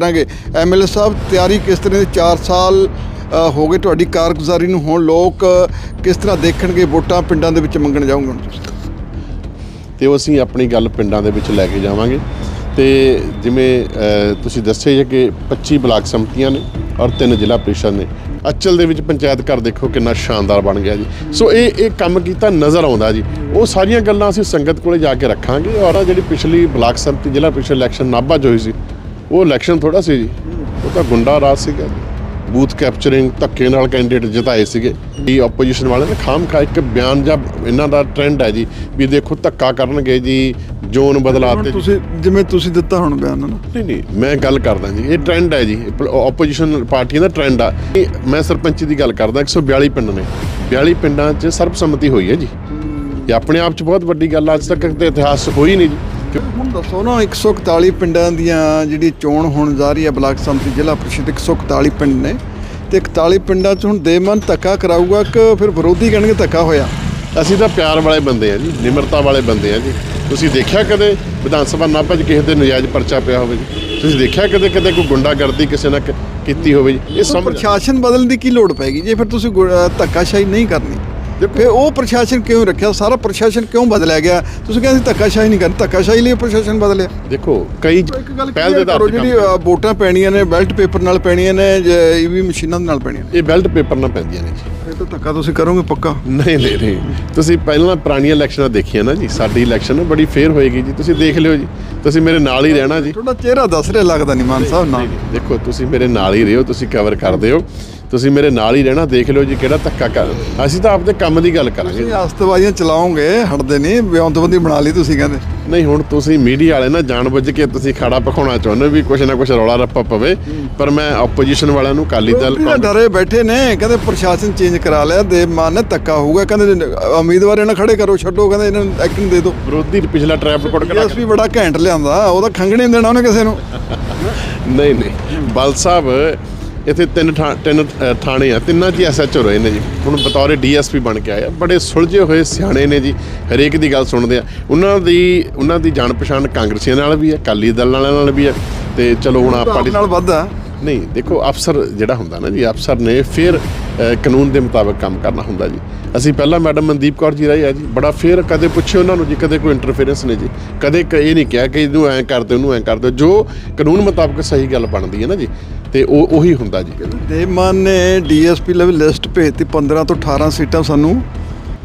ਕਰਾਂਗੇ। ਐਮਐਲਏ ਸਾਹਿਬ, ਤਿਆਰੀ ਕਿਸ ਤਰ੍ਹਾਂ ਦੀ? 4 ਸਾਲ ਹੋ ਗਏ ਤੁਹਾਡੀ ਕਾਰਗੁਜ਼ਾਰੀ ਨੂੰ। ਹੁਣ ਲੋਕ ਕਿਸ ਤਰ੍ਹਾਂ ਦੇਖਣਗੇ? ਵੋਟਾਂ ਪਿੰਡਾਂ ਦੇ ਵਿੱਚ ਮੰਗਣ ਜਾਓਗੇ ਹੁਣ ਤੇ ਉਹ ਅਸੀਂ ਆਪਣੀ ਗੱਲ ਪਿੰਡਾਂ ਦੇ ਵਿੱਚ ਲੈ ਕੇ ਜਾਵਾਂਗੇ। ਤੇ ਜਿਵੇਂ ਤੁਸੀਂ ਦੱਸਿਆ ਹੀ ਕਿ 25 ਬਲਾਕ ਸੰਮਤੀਆਂ ਨੇ ਔਰ ਤਿੰਨ ਜ਼ਿਲ੍ਹਾ ਪ੍ਰੀਸ਼ਦ ਨੇ। ਅਚਲ ਦੇ ਵਿੱਚ ਪੰਚਾਇਤ ਘਰ ਦੇਖੋ ਕਿੰਨਾ ਸ਼ਾਨਦਾਰ ਬਣ ਗਿਆ ਜੀ। ਸੋ ਇਹ ਇਹ ਕੰਮ ਕੀਤਾ ਨਜ਼ਰ ਆਉਂਦਾ ਜੀ। ਉਹ ਸਾਰੀਆਂ ਗੱਲਾਂ ਅਸੀਂ ਸੰਗਤ ਕੋਲੇ ਜਾ ਕੇ ਰੱਖਾਂਗੇ। ਔਰ ਆਹ ਜਿਹੜੀ ਪਿਛਲੀ ਬਲਾਕ ਸੰਮਤੀ, ਜ਼ਿਲ੍ਹਾ ਪ੍ਰੀਸ਼ਦ ਇਲੈਕਸ਼ਨ ਨਾਭਾ 'ਚ ਹੋਈ ਸੀ ਉਹ ਇਲੈਕਸ਼ਨ ਥੋੜਾ ਸੀ ਜੀ। ਉਹ ਤਾਂ ਗੁੰਡਾ ਰਾਜ ਸੀਗਾ। ਬੂਥ ਕੈਪਚਰਿੰਗ ਧੱਕੇ ਨਾਲ ਕੈਂਡੀਡੇਟ ਜਿਤਾਏ ਸੀਗੇ। ਇਹ ਆਪੋਜੀਸ਼ਨ ਵਾਲੇ ਨੇ ਖਾਮ ਖਾ ਇੱਕ ਬਿਆਨ ਜਾਂ ਇਹਨਾਂ ਦਾ ਟ੍ਰੈਂਡ ਹੈ ਜੀ ਵੀ ਦੇਖੋ ਧੱਕਾ ਕਰਨਗੇ ਜੀ ਜ਼ੋਨ ਬਦਲਾਤੇ ਤੁਸੀਂ ਜਿਵੇਂ ਤੁਸੀਂ ਦਿੱਤਾ ਹੁਣ ਬਿਆਨ ਨਾ। ਨਹੀਂ ਨਹੀਂ ਮੈਂ ਗੱਲ ਕਰਦਾ ਜੀ। ਇਹ ਟ੍ਰੈਂਡ ਹੈ ਜੀ। ਆਪੋਜੀਸ਼ਨ ਪਾਰਟੀਆਂ ਦਾ ਟ੍ਰੈਂਡ ਆ। ਮੈਂ ਸਰਪੰਚੀ ਦੀ ਗੱਲ ਕਰਦਾ 142 ਪਿੰਡ ਨੇ। 42 ਪਿੰਡਾਂ 'ਚ ਸਰਬਸੰਮਤੀ ਹੋਈ ਹੈ ਜੀ। ਇਹ ਆਪਣੇ ਆਪ 'ਚ ਬਹੁਤ ਵੱਡੀ ਗੱਲ ਅੱਜ ਤੱਕ ਤੇ ਇਤਿਹਾਸ ਹੋਈ ਨਹੀਂ ਜੀ। ਹੁਣ ਦੱਸੋ ਨਾ 141 ਪਿੰਡਾਂ ਦੀਆਂ ਜਿਹੜੀ ਚੋਣ ਹੋਣ ਜਾ ਰਹੀ ਹੈ ਬਲਾਕ ਸੰਮਤੀ ਜ਼ਿਲ੍ਹਾ ਪ੍ਰੀਸ਼ਦ 141 ਪਿੰਡ ਨੇ। ਤੇ 41 ਪਿੰਡਾਂ 'ਚ ਹੁਣ ਦੇਮਨ ਧੱਕਾ ਕਰਾਊਗਾ ਕਿ ਫਿਰ ਵਿਰੋਧੀ ਕਹਿਣਗੇ ਧੱਕਾ ਹੋਇਆ? ਅਸੀਂ ਤਾਂ ਪਿਆਰ ਵਾਲੇ ਬੰਦੇ ਆ ਜੀ ਨਿਮਰਤਾ ਵਾਲੇ ਬੰਦੇ ਆ ਜੀ। ਤੁਸੀਂ ਦੇਖਿਆ ਕਦੇ ਵਿਧਾਨ ਸਭਾ ਨਾਭਾ 'ਚ ਕਿਸੇ ਦੇ ਨਜਾਇਜ਼ ਪਰਚਾ ਪਿਆ ਹੋਵੇ ਜੀ? ਤੁਸੀਂ ਦੇਖਿਆ ਕਦੇ ਕਦੇ ਕੋਈ ਗੁੰਡਾਗਰਦੀ ਕਿਸੇ ਨਾਲ ਕੀਤੀ ਹੋਵੇ ਜੀ? ਇਹ ਸਮਝ ਪ੍ਰਸ਼ਾਸਨ ਬਦਲਣ ਦੀ ਕੀ ਲੋੜ ਪੈਗੀ ਜੇ ਫਿਰ ਤੁਸੀਂ ਧੱਕਾਸ਼ਾਹੀ ਨਹੀਂ ਕਰਨੀ ਫਿਰ ਉਹ ਪ੍ਰਸ਼ਾਸਨ ਕਿਉਂ ਰੱਖਿਆ? ਸਾਰਾ ਪ੍ਰਸ਼ਾਸਨ ਕਿਉਂ ਬਦਲਿਆ ਗਿਆ? ਤੁਸੀਂ ਕਹਿੰਦੇ ਧੱਕਾਸ਼ਾਹੀ ਨਹੀਂ ਕਰਨੀ ਧੱਕਾਸ਼ਾਹੀ ਲਈ ਪ੍ਰਸ਼ਾਸਨ ਬਦਲਿਆ। ਦੇਖੋ ਕਈ ਪਹਿਲ ਦੇ ਆਧਾਰ ਤੇ ਜਿਹੜੀ ਵੋਟਾਂ ਪੈਣੀਆਂ ਨੇ ਬੈਲਟ ਪੇਪਰ ਨਾਲ ਪੈਣੀਆਂ ਨੇ ਇਹ ਵੀ ਮਸ਼ੀਨਾਂ ਦੇ ਨਾਲ ਪੈਣੀਆਂ ਇਹ ਬੈਲਟ ਪੇਪਰ ਨਾਲ ਪੈਂਦੀਆਂ ਨੇ ਜੀ। ਇਹ ਤਾਂ ਧੱਕਾ ਤੁਸੀਂ ਕਰੋਗੇ ਪੱਕਾ। ਨਹੀਂ ਨਹੀਂ ਨਹੀਂ। ਤੁਸੀਂ ਪਹਿਲਾਂ ਪੁਰਾਣੀਆਂ ਇਲੈਕਸ਼ਨਾਂ ਦੇਖੀਆਂ ਨਾ ਜੀ ਸਾਡੀ ਇਲੈਕਸ਼ਨ ਬੜੀ ਫੇਅਰ ਹੋਏਗੀ ਜੀ। ਤੁਸੀਂ ਦੇਖ ਲਿਓ ਜੀ ਤੁਸੀਂ ਮੇਰੇ ਨਾਲ ਹੀ ਰਹਿਣਾ ਜੀ। ਤੁਹਾਡਾ ਚਿਹਰਾ ਦੱਸ ਰਿਹਾ ਲੱਗਦਾ ਨਹੀਂ ਮਾਨ ਸਾਹਿਬ ਨਾ ਦੇਖੋ ਤੁਸੀਂ ਮੇਰੇ ਨਾਲ ਹੀ ਰਹੋ ਤੁਸੀਂ ਕਵਰ ਕਰਦੇ ਹੋ ਤੁਸੀਂ ਮੇਰੇ ਨਾਲ ਹੀ ਰਹਿਣਾ ਦੇਖ ਲਿਓ ਜੀ ਕਿਹੜਾ ਧੱਕਾ ਕਰ। ਅਸੀਂ ਤਾਂ ਆਪਦੇ ਕੰਮ ਦੀ ਗੱਲ ਕਰਾਂਗੇ। ਤੁਸੀਂ ਆਸਤਵਾਦੀਆਂ ਚਲਾਓਗੇ ਹਟਦੇ ਨਹੀਂ ਵਿਉਂਤਬੰਦੀ ਬਣਾ ਲਈ ਤੁਸੀਂ ਕਹਿੰਦੇ। ਨਹੀਂ ਹੁਣ ਤੁਸੀਂ ਮੀਡੀਆ ਵਾਲੇ ਨਾ ਜਾਣਬੁੱਝ ਕੇ ਤੁਸੀਂ ਖੜਾ ਪਖਾਉਣਾ ਚਾਹੁੰਦੇ ਵੀ ਕੁਛ ਨਾ ਕੁਛ ਰੌਲਾ ਰੱਪਾ ਪਵੇ ਪਰ ਮੈਂ ਆਪੋਜੀਸ਼ਨ ਵਾਲਿਆਂ ਨੂੰ ਕਾਲੀ ਦਲ ਤਾਂ ਡਰੇ ਬੈਠੇ ਨੇ ਕਹਿੰਦੇ ਪ੍ਰਸ਼ਾਸਨ ਚੇਂਜ ਕਰਾ ਲਿਆ ਦੇਵ ਮਾਨ ਨੇ ਧੱਕਾ ਹੋਊਗਾ ਕਹਿੰਦੇ ਉਮੀਦਵਾਰ ਇਹਨਾਂ ਖੜੇ ਕਰੋ ਛੱਡੋ ਕਹਿੰਦੇ ਇਹਨਾਂ ਨੂੰ ਐਕਟਿੰਗ ਦੇ ਦਿਓ। ਵਿਰੋਧੀ ਪਿਛਲਾ ਟ੍ਰੈਪ ਰਿਕਾਰਡ ਕਰਾ ਐਸਪੀ ਬੜਾ ਘੈਂਟ ਲਿਆਂਦਾ ਉਹਦਾ ਖੰਗਣੇ ਦੇਣਾ ਉਹਨੇ ਕਿਸੇ ਨੂੰ। ਨਹੀਂ ਨਹੀਂ। ਬਲ ਸਾਹਿਬ ਇੱਥੇ ਤਿੰਨ ਤਿੰਨ ਥਾਣੇ ਆ। ਤਿੰਨਾਂ 'ਚ ਐਸਐਚਓ ਰਹੇ ਨੇ ਜੀ। ਹੁਣ ਬਤੌਰੇ ਡੀਐਸਪੀ ਬਣ ਕੇ ਆਏ ਆ। ਬੜੇ ਸੁਲਝੇ ਹੋਏ ਸਿਆਣੇ ਨੇ ਜੀ। ਹਰੇਕ ਦੀ ਗੱਲ ਸੁਣਦੇ ਆ। ਉਹਨਾਂ ਦੀ ਉਹਨਾਂ ਦੀ ਜਾਣ ਪਛਾਣ ਕਾਂਗਰਸੀਆਂ ਨਾਲ ਵੀ ਹੈ ਅਕਾਲੀ ਦਲ ਵਾਲਿਆਂ ਨਾਲ ਵੀ ਹੈ। ਤੇ ਚਲੋ ਹੁਣ ਆਪ ਨਾਲ ਵੱਧ ਆ। ਨਹੀਂ ਦੇਖੋ ਅਫਸਰ ਜਿਹੜਾ ਹੁੰਦਾ ਨਾ ਜੀ ਅਫਸਰ ਨੇ ਫਿਰ ਕਾਨੂੰਨ ਦੇ ਮੁਤਾਬਕ ਕੰਮ ਕਰਨਾ ਹੁੰਦਾ ਜੀ। ਅਸੀਂ ਪਹਿਲਾਂ ਮੈਡਮ ਮਨਦੀਪ ਕੌਰ ਜੀ ਰਹੀ ਆ ਜੀ ਬੜਾ ਫੇਰ ਕਦੇ ਪੁੱਛਿਓ ਉਹਨਾਂ ਨੂੰ ਜੀ ਕਦੇ ਕੋਈ ਇੰਟਰਫੇਰੈਂਸ ਨਹੀਂ ਜੀ। ਕਦੇ ਇਹ ਨਹੀਂ ਕਿਹਾ ਕਿ ਇਹਨੂੰ ਐਂ ਕਰਦੇ ਉਹਨੂੰ ਐਂ ਕਰਦੇ ਜੋ ਕਾਨੂੰਨ ਮੁਤਾਬਕ ਸਹੀ ਗੱਲ ਬਣਦੀ ਹੈ ਨਾ ਜੀ ਤੇ ਉਹ ਉਹੀ ਹੁੰਦਾ ਜੀ। ਦੇਵ ਮਾਨ ਨੇ ਡੀਐਸਪੀ ਲੈਵਲ ਲਿਸਟ ਭੇਜਤੀ 15 ਤੋਂ 18 ਸੀਟਾਂ ਸਾਨੂੰ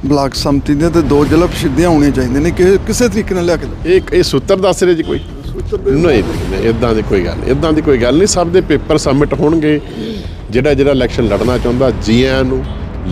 ਬਲਾਕ ਸੰਮਤੀ ਦੀਆਂ ਤੇ ਦੋ ਜ਼ਿਲ੍ਹਾ ਪ੍ਰਸਿੱਧੀਆਂ ਹੋਣੀਆਂ ਚਾਹੀਦੀਆਂ ਨੇ ਕਿ ਕਿਸੇ ਤਰੀਕੇ ਨਾਲ ਲਿਆ ਕੇ ਦਿਓ। ਇਹ ਇਹ ਸੂਤਰ ਦੱਸ ਰਹੇ ਜੀ ਕੋਈ? ਨਹੀਂ ਨਹੀਂ ਇਦਾਂ ਦੀ ਕੋਈ ਗੱਲ ਇਦਾਂ ਦੀ ਕੋਈ ਗੱਲ ਨਹੀਂ। ਸਭ ਦੇ ਪੇਪਰ ਸਬਮਿਟ ਹੋਣਗੇ। ਜਿਹੜਾ ਜਿਹੜਾ ਇਲੈਕਸ਼ਨ ਲੜਨਾ ਚਾਹੁੰਦਾ ਜੀ ਨੂੰ